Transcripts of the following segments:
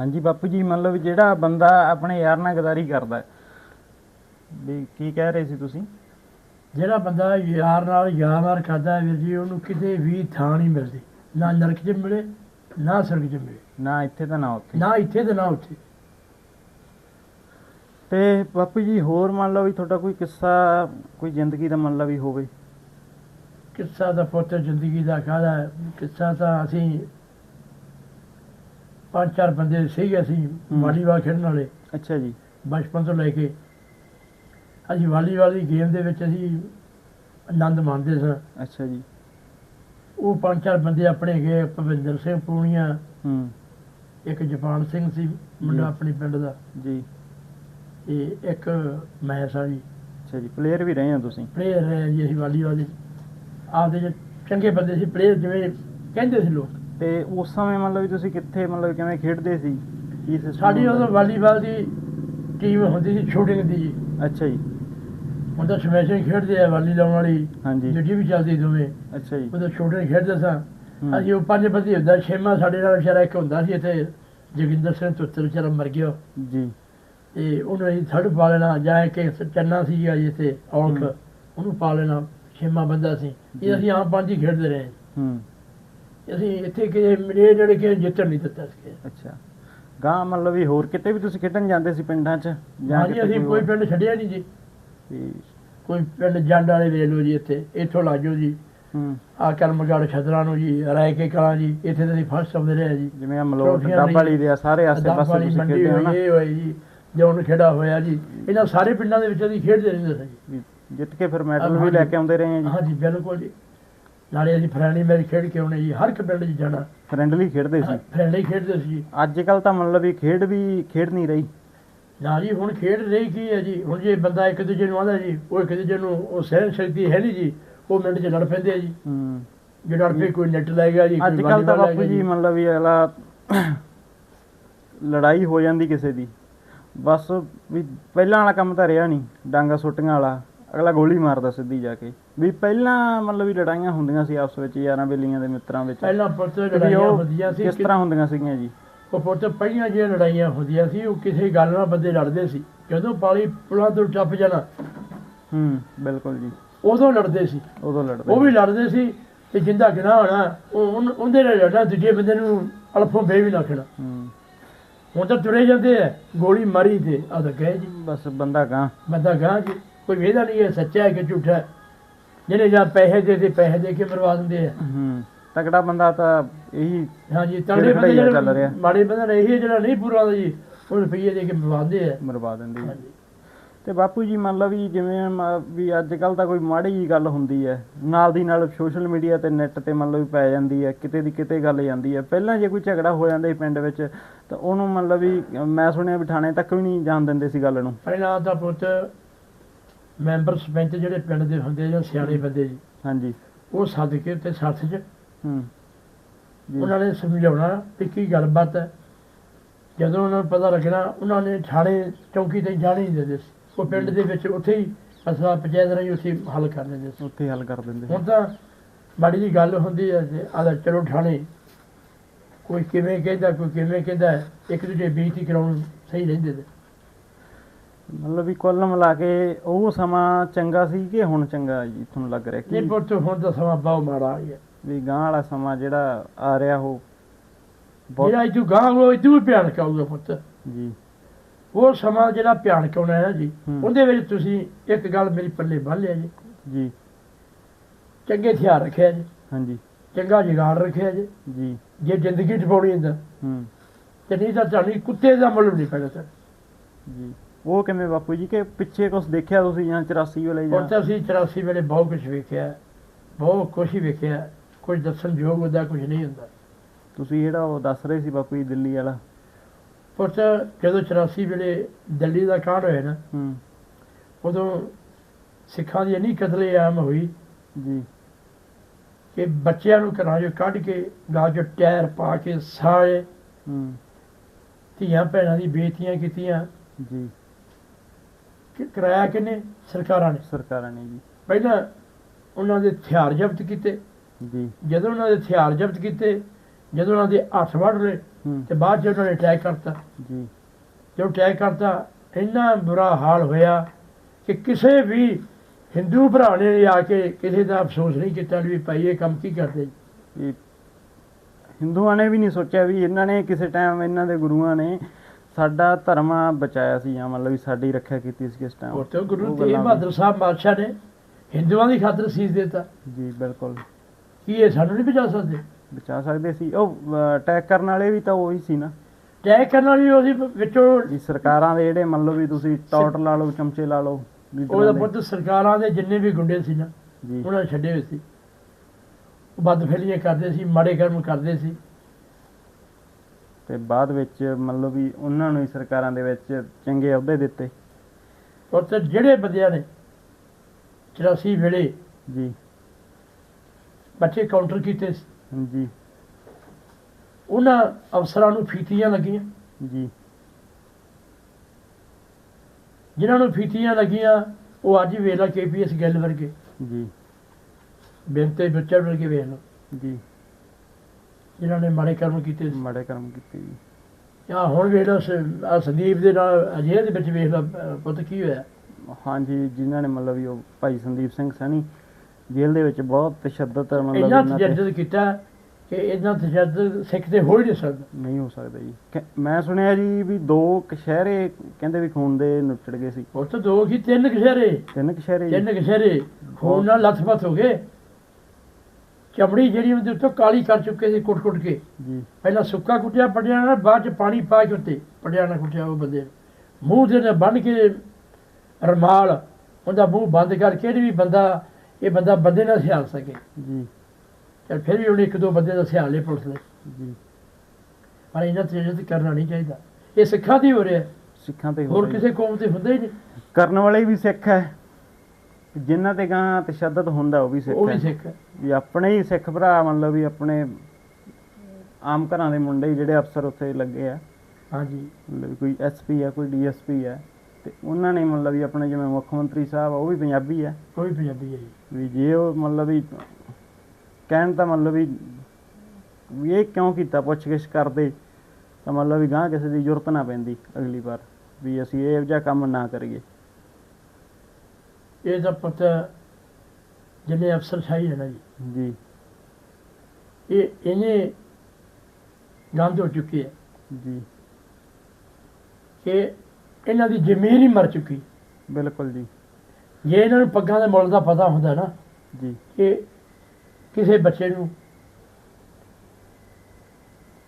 ਹਾਂਜੀ ਬਾਪੂ ਜੀ ਮੰਨ ਲਓ ਵੀ ਜਿਹੜਾ ਬੰਦਾ ਆਪਣੇ ਯਾਰ ਨਾਲ ਗਦਾਰੀ ਕਰਦਾ ਵੀ ਕੀ ਕਹਿ ਰਹੇ ਸੀ ਤੁਸੀਂ? ਜਿਹੜਾ ਬੰਦਾ ਯਾਰ ਨਾਲ ਯਾਰ ਕਰਦਾ ਵੀਰ ਜੀ ਉਹਨੂੰ ਕਿਤੇ ਵੀ ਥਾਂ ਨਹੀਂ ਮਿਲਦੀ। ਨਾ ਨਰਕ 'ਚ ਮਿਲੇ ਨਾ ਸਰਗ 'ਚ ਮਿਲੇ। ਨਾ ਇੱਥੇ ਤਾਂ ਨਾ ਉੱਥੇ। ਨਾ ਇੱਥੇ ਤੇ ਨਾ ਉੱਥੇ। ਤੇ ਬਾਪੂ ਜੀ ਹੋਰ ਮੰਨ ਲਓ ਵੀ ਤੁਹਾਡਾ ਕੋਈ ਕਿੱਸਾ ਕੋਈ ਜ਼ਿੰਦਗੀ ਦਾ ਮੰਨ ਲਓ ਵੀ ਹੋਵੇ। ਕਿੱਸਾ ਦਾ ਪੁੱਤ ਜ਼ਿੰਦਗੀ ਦਾ ਖਾਦਾ ਕਿੱਸਾ ਤਾਂ ਅਸੀਂ ਪੰਜ ਚਾਰ ਬੰਦੇ ਸੀਗੇ ਅਸੀਂ। ਵਾਲੀਬਾਲ ਖੇਡਣ ਵਾਲੇ। ਅੱਛਾ ਜੀ। ਬਚਪਨ ਤੋਂ ਲੈ ਕੇ ਅਸੀਂ ਵਾਲੀਬਾਲ ਦੀ ਗੇਮ ਦੇ ਵਿੱਚ ਅਸੀਂ ਆਨੰਦ ਮਾਣਦੇ ਸਾਂ। ਅੱਛਾ ਜੀ। ਉਹ ਪੰਜ ਚਾਰ ਬੰਦੇ ਆਪਣੇ ਗਏ ਭਵਿੰਦਰ ਸਿੰਘ ਪੂਣੀਆਂ ਹੂੰ। ਇੱਕ ਜਪਾਨ ਸਿੰਘ ਸੀ ਮੁੰਡਾ। ਆਪਣੇ ਪਿੰਡ ਦਾ। ਜੀ। ਤੇ ਇੱਕ ਮੈਂ ਸਾਂ ਜੀ। ਅੱਛਾ ਜੀ ਪਲੇਅਰ ਵੀ ਰਹੇ ਹੋ ਤੁਸੀਂ? ਪਲੇਅਰ ਰਹੇ ਜੀ ਅਸੀਂ ਵਾਲੀਬਾਲ ਦੇ ਆਪਦੇ ਚੰਗੇ ਬੰਦੇ ਸੀ ਪਲੇਅਰ ਜਿਵੇਂ ਕਹਿੰਦੇ ਸੀ ਲੋਕ। ਤੇ ਉਸ ਸਮੇਂ ਮੰਨ ਲਓ ਵੀ ਤੁਸੀਂ ਕਿੱਥੇ ਵੀ ਕਿਵੇਂ ਖੇਡਦੇ ਸੀ? ਕੀ system ਸਾਡੀ ਉਦੋਂ ਸੀ? ਵਾਲੀਬਾਲ ਦੀ ਟੀਮ ਹੁੰਦੀ ਸੀ ਸ਼ੂਟਿੰਗ ਦੀ। ਜੀ ਅੱਛਾ ਜੀ। ਹੁਣ ਤਾਂ ਸਮੈਸ਼ਿੰਗ ਖੇਡਦੇ ਆ ਵਾਲੀ ਲਾਉਣ ਵਾਲੀ। ਹਾਂਜੀ। ਜਿਹੜੀ ਵੀ ਚੱਲਦੀ ਦੋਵੇਂ। ਅੱਛਾ ਜੀ। ਉਦੋਂ ਸ਼ੂਟਿੰਗ ਖੇਡਦੇ ਸਾਂ। ਅਸੀਂ ਉਹ ਪੰਜ ਬੰਦੇ ਹੁੰਦਾ ਛੇਮਾ ਸਾਡੇ ਨਾਲ ਵਿਚਾਰਾ ਇੱਕ ਹੁੰਦਾ ਸੀ ਇੱਥੇ ਜੋਗਿੰਦਰ ਸਿੰਘ ਤੁੱਤਰ ਵਿਚਾਰਾ ਮਰ ਗਿਆ। ਜੀ। ਤੇ ਉਹਨੂੰ ਅਸੀਂ ਥਰਡ ਪਾ ਲੈਣਾ ਜਾਂ ਇੱਕ ਚੰਨਾ ਸੀਗਾ ਜੀ ਇੱਥੇ ਔਲਖ। ਉਹਨੂੰ ਪਾ ਲੈਣਾ ਛੇਮਾ ਬੰਦਾ ਸੀ। ਇਹ ਅਸੀਂ ਆਮ ਪੰਜ ਹੀ ਖੇਡਦੇ ਰਹੇ। ਹੂੰ। ਅਸੀਂ ਇੱਥੇ ਕਿ ਮੇਰੇ ਜਿਹੜੇ ਕਿ ਜਿੱਤਣ ਨਹੀਂ ਦਿੱਤਾ ਸੀ। ਅੱਛਾ। ਗਾਂ ਮੰਨ ਲਓ ਵੀ ਹੋਰ ਕਿਤੇ ਵੀ ਤੁਸੀਂ ਖੇਡਣ ਜਾਂਦੇ ਸੀ ਪਿੰਡਾਂ 'ਚ? ਹਾਂਜੀ ਅਸੀਂ ਕੋਈ ਹੋਰ? ਪਿੰਡ ਛੱਡਿਆ ਨਹੀਂ ਜੀ। ਵੀ, ਕੋਈ ਪਿੰਡ ਜੰਡ ਵਾਲੇ ਵੇਖ ਲਓ ਜੀ ਇੱਥੇ। ਇੱਥੋਂ ਲਾਜੋ ਜੀ। ਹੂੰ। ਆ ਕਰਮਗੜ ਛਦਰਾ ਨੂੰ ਜੀ ਰਾਏ ਕੇ ਕਲਾਂ ਜੀ ਇੱਥੇ ਤਾਂ ਅਸੀਂ ਫਸਟ ਆਉਂਦੇ ਰਹੇ ਜੀ। ਜਿਵੇਂ ਆ ਮਲੋਟ ਟਰੋਫੀਆਂ ਲਈ- ਦੇ ਆ ਸਾਰੇ ਆਸੇ ਦੱਬ ਪਾਸੇ ਵਾਲੀ ਤੁਸੀਂ ਮੰਡੀ ਖੇਡੇ ਹੋ ਨਾ ਹੋਈ ਇਹ ਹੋਈ ਜੀ ਜੌਨ ਖੇੜਾ ਹੋਇਆ ਜੀ। ਇਹਨਾਂ ਸਾਰੇ ਪਿੰਡਾਂ ਦੇ ਵਿੱਚ ਅਸੀਂ ਖੇਡਦੇ ਰਹਿੰਦੇ ਸੀ। ਜੀ ਵੀ ਜਿੱਤ ਕੇ ਫਿਰ ਮੈਡਲ ਵੀ। ਲੈ ਕੇ ਆਉਂਦੇ ਰਹੇ ਆ ਜੀ। ਹਾਂਜੀ ਬਿਲਕੁਲ ਜੀ। ਨਾਲੇ ਅਸੀਂ ਫਰੈਂਡਲੀ ਮੈਚ ਖੇਡ ਕੇ ਆਉਣੇ ਜੀ ਹਰ ਇੱਕ ਪਿੰਡ 'ਚ ਜਾਣਾ। ਫਰੈਂਡਲੀ ਖੇਡਦੇ ਸੀ। ਫਰੈਂਡਲੀ ਖੇਡਦੇ ਸੀ ਜੀ। ਅੱਜ ਕੱਲ ਤਾਂ ਮੰਨ ਲਓ ਵੀ ਖੇਡ ਵੀ ਖੇਡ ਨਹੀਂ ਰਹੀ। ਨਾ ਜੀ ਹੁਣ ਖੇਡ ਰਹੀ ਕੀ ਹੈ ਜੀ? ਹੁਣ ਜੇ ਬੰਦਾ ਇੱਕ ਦੂਜੇ ਨੂੰ ਆਂਦਾ ਜੀ ਉਹ ਇੱਕ ਦੂਜੇ ਨੂੰ ਉਹ ਸਹਿਣ ਸ਼ਕਤੀ ਹੈ ਨਹੀਂ ਜੀ ਉਹ ਮਿੰਟ 'ਚ ਲੜ ਪੈਂਦੇ ਆ ਜੀ। ਹੂੰ। ਜੇ ਲੜ ਪਏ ਕੋਈ ਨੈਟ ਲੈ ਗਿਆ ਜੀ ਅੱਜ ਕੱਲ ਤਾਂ ਬਾਪੂ ਜੀ। ਮੰਨ ਲਓ ਵੀ ਅਗਲਾ ਲੜਾਈ ਹੋ ਜਾਂਦੀ ਕਿਸੇ ਦੀ। ਬਸ ਵੀ ਪਹਿਲਾਂ ਵਾਲਾ ਕੰਮ ਤਾਂ ਰਿਹਾ ਨਹੀਂ ਡਾਂਗਾ ਸੁੱਟੀਆਂ ਵਾਲਾ। ਅਗਲਾ ਗੋਲੀ ਮਾਰਦਾ ਸਿੱਧੀ ਜਾ ਕੇ। ਵੀ ਪਹਿਲਾਂ ਮਤਲਬ ਵੀ ਲੜਾਈਆਂ ਹੁੰਦੀਆਂ ਸੀ ਆਪਸ ਵਿੱਚ ਯਾਰਾਂ ਬੇਲੀਆਂ ਦੇ ਮਿੱਤਰਾਂ ਵਿੱਚ। ਪਹਿਲਾਂ ਪੁੱਤ ਲੜਾਈਆਂ ਹੁੰਦੀਆਂ ਸੀ ਕਿਸ ਤਰ੍ਹਾਂ ਹੁੰਦੀਆਂ ਸੀਗੀਆਂ ਜੀ? ਉਹ ਪੁੱਤ ਪਹਿਲੀਆਂ ਜਿਹੜੀਆਂ ਲੜਾਈਆਂ ਹੁੰਦੀਆਂ ਸੀ ਉਹ ਕਿਸੇ ਗੱਲ ਨਾਲ ਬੰਦੇ ਲੜਦੇ ਸੀ। ਜਦੋਂ ਪਾਲੀ ਪੁਲਾਂ ਤੋਂ ਟੱਪ ਜਾਣਾ ਹੂੰ ਬਿਲਕੁਲ ਜੀ। ਉਦੋਂ ਲੜਦੇ ਸੀ। ਉਦੋਂ ਲੜਦੇ ਉਹ ਵੀ ਲੜਦੇ ਸੀ ਤੇ ਜਿੰਦਾ ਗਿਨਾ ਹੋਣਾ ਉਹ ਉਹਨ- ਉਹਦੇ ਨਾਲ ਲੜਨਾ ਦੂਜੇ ਬੰਦੇ ਨੂੰ ਅਲਫੋਂ ਬੇ ਵੀ ਰੱਖਣਾ ਹੂੰ। ਹੁਣ ਤਾਂ ਤੁਰੇ ਜਾਂਦੇ ਆ ਗੋਲੀ ਮਾਰੀ ਤੇ ਆ ਤਾਂ ਗਏ ਜੀ। ਬਸ ਬੰਦਾ ਗਾਂ ਬੰਦਾ ਗਾਂ ਜੀ। ਕੋਈ ਵੇਦਾ ਨਹੀਂ ਹੈ ਸੱਚਾ ਹੈ ਕਿ ਝੂਠਾ ਹੈ? ਜਿਹਨੇ ਜਾਂ ਪੈਸੇ ਦੇ ਦੇ ਪੈਸੇ ਦੇ ਕੇ ਮਰਵਾ ਦਿੰਦੇ ਆ। ਹੂੰ ਤਕੜਾ ਬੰਦਾ ਤਾਂ ਇਹੀ ਹਾਂਜੀ ਤਗੜੇ ਬੰਦੇ ਚੱਲ ਰਿਹਾ। ਮਾੜੇ ਬੰਦੇ ਨੇ ਇਹ ਜਿਹੜਾ ਨਹੀਂ ਪੂਰਾ ਹੁੰਦਾ ਜੀ ਉਹ ਰੁਪਈਏ ਦੇ ਕੇ ਮਰਵਾਉਂਦੇ ਆ। ਮਰਵਾ ਦਿੰਦੀ ਹੈ ਹਾਂਜੀ। ਤੇ ਬਾਪੂ ਜੀ ਮੰਨ ਲਓ ਵੀ ਜਿਵੇਂ ਵੀ ਅੱਜ ਕੱਲ ਤਾਂ ਕੋਈ ਮਾੜੀ ਜੀ ਗੱਲ ਹੁੰਦੀ ਹੈ ਨਾਲ ਦੀ ਨਾਲ ਸੋਸ਼ਲ ਮੀਡੀਆ ਤੇ ਨੈੱਟ ਤੇ ਮੰਨ ਲਓ ਵੀ ਪੈ ਜਾਂਦੀ ਹੈ ਕਿਤੇ ਦੀ ਕਿਤੇ ਗੱਲ ਜਾਂਦੀ ਹੈ। ਪਹਿਲਾਂ ਜੇ ਕੋਈ ਝਗੜਾ ਹੋ ਜਾਂਦਾ ਸੀ ਪਿੰਡ ਵਿੱਚ ਤਾਂ ਉਹਨੂੰ ਮੰਨ ਲਓ ਵੀ ਮੈਂ ਸੁਣਿਆ ਵੀ ਥਾਣੇ ਤੱਕ ਵੀ ਨਹੀਂ ਜਾਣ ਦਿੰਦੇ ਸੀ ਗੱਲ ਨੂੰ। ਪਹਿਲਾਂ ਤਾਂ ਪੁੱਤ ਮੈਂਬਰ ਸਰਪੰਚ ਜਿਹੜੇ ਪਿੰਡ ਦੇ ਹੁੰਦੇ ਜਾਂ ਸਿਆਣੇ ਬੰਦੇ ਜੀ ਹਾਂਜੀ। ਉਹ ਸੱਦ ਕੇ ਤੇ ਸੱਥ 'ਚ ਹੂੰ। ਉਹਨਾਂ ਨੇ ਸਮਝਾਉਣਾ ਵੀ ਕੀ ਗੱਲਬਾਤ ਹੈ। ਜਦੋਂ ਉਹਨਾਂ ਨੂੰ ਪਤਾ ਲੱਗਣਾ ਉਹਨਾਂ ਨੇ ਥਾਣੇ ਚੌਂਕੀ ਤੇ ਜਾਣੇ ਨਹੀਂ ਦਿੰਦੇ ਸੀ। ਉਹ ਪਿੰਡ ਦੇ ਵਿੱਚ ਉੱਥੇ ਹੀ ਫਸਲਾ ਪੰਚਾਇਤ ਰਾਹੀਂ ਉੱਥੇ ਹੀ ਹੱਲ ਕਰ ਲੈਂਦੇ ਸੀ। ਉੱਥੇ ਹੀ ਹੱਲ ਕਰ ਦਿੰਦੇ ਹੁਣ ਤਾਂ ਮਾੜੀ ਜੀ ਗੱਲ ਹੁੰਦੀ ਹੈ ਆਦਾ ਚਲੋ ਥਾਣੇ ਕੋਈ ਕਿਵੇਂ ਕਹਿੰਦਾ ਕੋਈ ਕਿਵੇਂ ਕਹਿੰਦਾ ਇੱਕ ਦੂਜੇ ਬੇਇੱਜ਼ਤੀ ਕਰਾਉਣ ਸਹੀ ਰਹਿੰਦੇ ਤੇ ਮਤਲਬ ਵੀ ਕੁੱਲ ਮਿਲਾ ਕੇ ਉਹ ਸਮਾਂ ਚੰਗਾ ਸੀ ਕਿ ਹੁਣ ਚੰਗਾ ਜੀ ਤੁਹਾਨੂੰ ਲੱਗ ਰਿਹਾ? ਨਹੀਂ ਕਿ ਪੁੱਤ ਹੁਣ ਤਾਂ ਸਮਾਂ ਬਹੁਤ ਮਾੜਾ ਆ ਗਿਆ ਵੀ ਗਾਂ ਵਾਲਾ ਸਮਾਂ ਜਿਹੜਾ ਆ ਰਿਹਾ ਉਹ ਬਹੁਤ ਜਿਹੜਾ ਇਦੋਂ ਗਾਂ ਉਹ ਵੀ ਭਿਆਨਕ ਆਊਗਾ ਪੁੱਤ। ਜੀ। ਉਹ ਸਮਾਂ ਜਿਹੜਾ ਭਿਆਨਕ ਆਉਣਾ ਹੈ ਜੀ ਹੂੰ। ਉਹਦੇ ਵਿੱਚ ਤੁਸੀਂ ਇੱਕ ਗੱਲ ਮੇਰੀ ਪੱਲੇ ਬੰਨ ਲਿਆ ਜੀ। ਜੀ। ਚੰਗੇ ਹਥਿਆਰ ਰੱਖਿਆ ਜੀ। ਹਾਂਜੀ। ਚੰਗਾ ਜੁਗਾੜ ਰੱਖਿਆ ਜੀ। ਜੀ। ਜੇ ਜ਼ਿੰਦਗੀ ਟਪਾਉਣੀ ਹੁੰਦਾ ਹੂੰ। ਤੇ ਨਹੀਂ ਤਾਂ ਤੁਹਾਨੂੰ ਕੁੱਤੇ ਦਾ ਮੁੱਲ ਨਹੀਂ ਪੈਣਾ ਤਾਂ ਜੀ। ਉਹ ਕਿਵੇਂ ਬਾਪੂ ਜੀ ਕਿ ਪਿੱਛੇ ਕੁਝ ਦੇਖਿਆ ਤੁਸੀਂ ਜਾਂ 84 ਵੇਲੇ ਹੁਣ ਜਾਂ ਤਾਂ ਅਸੀਂ 84 ਵੇਲੇ ਬਹੁਤ ਕੁਝ ਵੇਖਿਆ ਬਹੁਤ ਕੁਝ ਹੀ ਵੇਖਿਆ ਕੁਝ ਦੱਸਣ ਯੋਗ ਹੁੰਦਾ ਕੁਝ ਨਹੀਂ ਹੁੰਦਾ। ਤੁਸੀਂ ਜਿਹੜਾ ਉਹ ਦੱਸ ਰਹੇ ਸੀ ਬਾਪੂ ਜੀ ਦਿੱਲੀ ਵਾਲਾ? ਪੁੱਤ ਜਦੋਂ 84 ਵੇਲੇ ਦਿੱਲੀ ਦਾ ਕਾਂਡ ਹੋਇਆ ਨਾ ਹੂੰ। ਉਦੋਂ ਸਿੱਖਾਂ ਦੀ ਇੰਨੀ ਕਤਲੇ ਆਮ ਹੋਈ ਜੀ। ਕਿ ਬੱਚਿਆਂ ਨੂੰ ਘਰਾਂ ਚੋਂ ਕੱਢ ਕੇ ਗਾਂ ਚੋਂ ਟਾਇਰ ਪਾ ਕੇ ਸਾਰੇ ਹੂੰ। ਧੀਆਂ ਭੈਣਾਂ ਦੀ ਬੇਇੱਜ਼ਤੀਆਂ ਕੀਤੀਆਂ। ਜੀ। ਕਿ ਕਰਾਇਆ ਕਿਨੇ ਸਰਕਾਰਾਂ ਨੇ? ਸਰਕਾਰਾਂ ਨੇ ਜੀ। ਪਹਿਲਾਂ ਉਹਨਾਂ ਦੇ ਹਥਿਆਰ ਜ਼ਬਤ ਕੀਤੇ। ਜੀ। ਜਦੋਂ ਉਹਨਾਂ ਦੇ ਹਥਿਆਰ ਜ਼ਬਤ ਕੀਤੇ ਜਦੋਂ ਉਹਨਾਂ ਦੇ ਹੱਥ ਵੱਢ ਲਏ ਤੇ ਬਾਅਦ 'ਚ ਉਹਨਾਂ ਨੇ ਅਟੈਕ ਕਰਤਾ। ਜੀ। ਜਦੋਂ ਅਟੈਕ ਕਰਤਾ ਇੰਨਾ ਬੁਰਾ ਹਾਲ ਹੋਇਆ ਕਿ ਕਿਸੇ ਵੀ ਹਿੰਦੂ ਭਰਾ ਨੇ ਆ ਕੇ ਕਿਸੇ ਦਾ ਅਫਸੋਸ ਨਹੀਂ ਕੀਤਾ ਵੀ ਭਾਈ ਇਹ ਕੰਮ ਕੀ ਕਰਦੇ ਹਿੰਦੂਆਂ ਨੇ ਵੀ ਨਹੀਂ ਸੋਚਿਆ ਵੀ ਇਹਨਾਂ ਨੇ ਕਿਸੇ ਟਾਈਮ ਇਹਨਾਂ ਦੇ ਗੁਰੂਆਂ ਨੇ ਸਾਡਾ ਧਰਮ ਬਚਾਇਆ ਸੀ ਜਾਂ ਮਤਲਬ ਵੀ ਸਾਡੀ ਰੱਖਿਆ ਕੀਤੀ ਸੀ ਕਿਸ ਟਾਈਮ ਉਹ ਤੇ ਗੁਰੂ ਤੇਗ ਬਹਾਦਰ ਸਾਹਿਬ ਬਾਦਸ਼ਾਹ ਨੇ ਹਿੰਦੂਆਂ ਦੀ ਖਾਤਰ ਸੀਸ ਦਿੱਤਾ। ਜੀ ਬਿਲਕੁਲ। ਕੀ ਇਹ ਸਾਨੂੰ ਨਹੀਂ ਬਚਾ ਸਕਦੇ? ਬਚਾ ਸਕਦੇ ਸੀ। ਉਹ ਅਟੈਕ ਕਰਨ ਵਾਲੇ ਵੀ ਤਾਂ ਉਹੀ ਸੀ ਨਾ। ਅਟੈਕ ਕਰਨ ਵਾਲੀ ਉਹਦੀ ਵਿੱਚੋਂ ਜੀ ਸਰਕਾਰਾਂ ਦੇ ਜਿਹੜੇ ਮੰਨ ਲਓ ਵੀ ਤੁਸੀਂ ਟੌਟ ਲਾ ਲਓ ਚਮਚੇ ਲਾ ਲਓ ਉਹਦਾ। ਪੁੱਤ ਸਰਕਾਰਾਂ ਦੇ ਜਿੰਨੇ ਵੀ ਗੁੰਡੇ ਸੀ ਨਾ ਉਹਨਾਂ ਨੇ ਛੱਡੇ ਹੋਏ ਸੀ। ਉਹ ਬਦਫੈਲੀਆਂ ਕਰਦੇ ਸੀ ਮਾੜੇ ਕਰਮ ਕਰਦੇ ਸੀ। ਤੇ ਬਾਅਦ ਵਿੱਚ ਮੰਨ ਲਓ ਵੀ ਉਹਨਾਂ ਨੂੰ ਹੀ ਸਰਕਾਰਾਂ ਦੇ ਵਿੱਚ ਚੰਗੇ ਅਹੁਦੇ ਦਿੱਤੇ। ਔਰ ਤੇ ਜਿਹੜੇ ਬੰਦਿਆਂ ਨੇ 84 ਵੇਲੇ ਜੀ। ਬੱਚੇ ਕਾਊਂਟਰ ਕੀਤੇ ਸੀ ਜੀ। ਉਹਨਾਂ ਅਫਸਰਾਂ ਨੂੰ ਫੀਤੀਆਂ ਲੱਗੀਆਂ। ਜੀ। ਜਿਨ੍ਹਾਂ ਨੂੰ ਫੀਤੀਆਂ ਲੱਗੀਆਂ ਉਹ ਅੱਜ ਹੀ ਵੇਖ ਲਾ ਕੇਪੀਐਸ ਗਿੱਲ ਵਰਗੇ। ਜੀ। ਬੇਨਤੇ ਬੱਚਾ ਵਰਗੇ ਵੇਖ ਲਓ ਜੀ। ਜਿਨ੍ਹਾਂ ਨੇ ਮਾੜੇ ਕਰਮ ਕੀਤੇ ਸੀ। ਮਾੜੇ ਕਰਮ ਕੀਤੇ ਜੀ। ਆ ਹੁਣ ਵੇਖ ਲਓ ਆਹ ਸੰਦੀਪ ਦੇ ਨਾਲ ਅਜੇ ਦੇ ਵਿੱਚ ਵੇਖ ਲਾ ਅਹ ਪੁੱਤ ਕੀ ਹੋਇਆ? ਹਾਂਜੀ ਜਿਨ੍ਹਾਂ ਨੇ ਮਤਲਬ ਉਹ ਭਾਈ ਸੰਦੀਪ ਸਿੰਘ ਸੈਣੀ ਜੇਲ੍ਹ ਦੇ ਵਿੱਚ ਬਹੁਤ ਤਸ਼ੱਦਦ ਮਤਲਬ ਇਹਨਾਂ ਤੇ ਤਜੱਦਦ ਕੀਤਾ ਕਿ ਇਹਨਾਂ ਤਜੱਦਦ ਸਿੱਖ ਤੇ ਹੋ ਹੀ ਨਹੀਂ ਸਕਦਾ। ਨਹੀਂ ਹੋ ਸਕਦਾ ਜੀ। ਮੈਂ ਸੁਣਿਆ ਜੀ ਵੀ ਦੋ ਕਸ਼ਹਿਰੇ ਕਹਿੰਦੇ ਵੀ ਖੂਨ ਦੇ ਨੁੱਚੜ ਗਏ ਸੀ। ਉਹ ਤਾਂ ਦੋ ਕੀ ਤਿੰਨ ਕਸ਼ਹਿਰੇ ਤਿੰਨ ਕਸ਼ਹਿਰੇ ਜੀ। ਤਿੰਨ ਕਸ਼ਹਿਰੇ ਖੂਨ ਨਾਲ ਲੱਥਪੱਥ ਹੋ ਗਏ। ਚਮੜੀ ਜਿਹੜੀ ਉਹਦੇ ਉੱਤੋਂ ਕਾਲੀ ਕਰ ਚੁੱਕੇ ਸੀ ਕੁੱਟ-ਕੁੱਟ ਕੇ। ਜੀ। ਪਹਿਲਾਂ ਸੁੱਕਾ ਕੁੱਟਿਆ ਪੜਿਆ ਨਾਲ ਬਾਅਦ ਚ ਪਾਣੀ ਪਾ ਕੇ ਉੱਤੇ ਪੜਿਆ ਨਾਲ ਕੁੱਟਿਆ ਉਹ ਬੰਦੇ ਨੂੰ। ਮੂੰਹ ਦੇ ਨਾਲ ਬੰਨ ਕੇ ਰਮਾਲ ਉਹਦਾ ਮੂੰਹ ਬੰਦ ਕਰਕੇ ਵੀ ਬੰਦਾ ਇਹ ਬੰਦਾ ਬੰਦੇ ਨਾਲ ਸਿਆਲ ਸਕੇ। ਜੀ। ਤੇ ਫਿਰ ਵੀ ਉਹਨੇ ਇੱਕ ਦੋ ਬੰਦੇ ਦਾ ਸਿਆਲ ਲਏ ਪੁਲਿਸ ਨੇ। ਜੀ। ਪਰ ਇਹਨਾਂ ਤਜਰਬਤ ਕਰਨਾ ਨਹੀਂ ਚਾਹੀਦਾ। ਇਹ ਸਿੱਖਾਂ ਦੀ ਹੋ ਰਿਹਾ। ਸਿੱਖਾਂ ਤੇ ਹੋਰ ਰਹੀ- ਕਿਸੇ ਕੌਮ ਤੇ ਹੁੰਦਾ ਹੀ ਨਹੀਂ। ਕਰਨ ਵਾਲੇ ਵੀ ਸਿੱਖ ਹੈ। ਜਿਨ੍ਹਾਂ ਤੇ ਗਾਂ ਤਸ਼ੱਦਦ ਹੁੰਦਾ ਉਹ ਵੀ ਸਿੱਖ ਉਹ ਵੀ ਹੈ ਸਿੱਖ ਹੈ। ਵੀ ਆਪਣੇ ਹੀ ਸਿੱਖ ਭਰਾ ਮੰਨ ਲਓ ਵੀ ਆਪਣੇ ਆਮ ਘਰਾਂ ਦੇ ਮੁੰਡੇ ਹੀ ਜਿਹੜੇ ਅਫਸਰ ਉੱਥੇ ਲੱਗੇ ਆ। ਹਾਂਜੀ। ਮਤਲਬ ਕੋਈ ਐਸਪੀ ਆ ਕੋਈ ਡੀਐਸਪੀ ਆ। ਤੇ ਉਹਨਾਂ ਨੇ ਮਤਲਬ ਵੀ ਆਪਣੇ ਜਿਵੇਂ ਮੁੱਖ ਮੰਤਰੀ ਸਾਹਿਬ ਆ ਉਹ ਵੀ ਪੰਜਾਬੀ ਆ। ਕੋਈ ਪੰਜਾਬੀ ਹੈ ਜੀ। ਵੀ ਜੇ ਉਹ ਮਤਲਬ ਵੀ ਕਹਿਣ ਤਾਂ ਮਤਲਬ ਵੀ ਵੀ ਇਹ ਕਿਉਂ ਕੀਤਾ ਪੁੱਛਗਿੱਛ ਕਰਦੇ ਤਾਂ ਮਤਲਬ ਵੀ ਗਾਂ ਕਿਸੇ ਦੀ ਜ਼ਰੂਰਤ ਨਾ ਪੈਂਦੀ ਅਗਲੀ ਵਾਰ ਵੀ ਅਸੀਂ ਇਹ ਜਿਹਾ ਕੰਮ ਨਾ ਕਰੀਏ। ਇਹ ਤਾਂ ਪੁੱਤ ਜਿੰਨੇ ਅਫਸਰ ਸ਼ਾਹੀ ਹੈ ਨਾ ਜੀ। ਜੀ। ਇਹ ਇਹਨੇ ਗੰਦ ਹੋ ਚੁੱਕੀ ਹੈ ਜੀ। ਕਿ ਇਹਨਾਂ ਦੀ ਜ਼ਮੀਨ ਹੀ ਮਰ ਚੁੱਕੀ। ਬਿਲਕੁਲ ਜੀ। ਜੇ ਇਹਨਾਂ ਨੂੰ ਪੱਗਾਂ ਦੇ ਮੁੱਲ ਦਾ ਪਤਾ ਹੁੰਦਾ ਨਾ ਜੀ। ਕਿ ਕਿਸੇ ਬੱਚੇ ਨੂੰ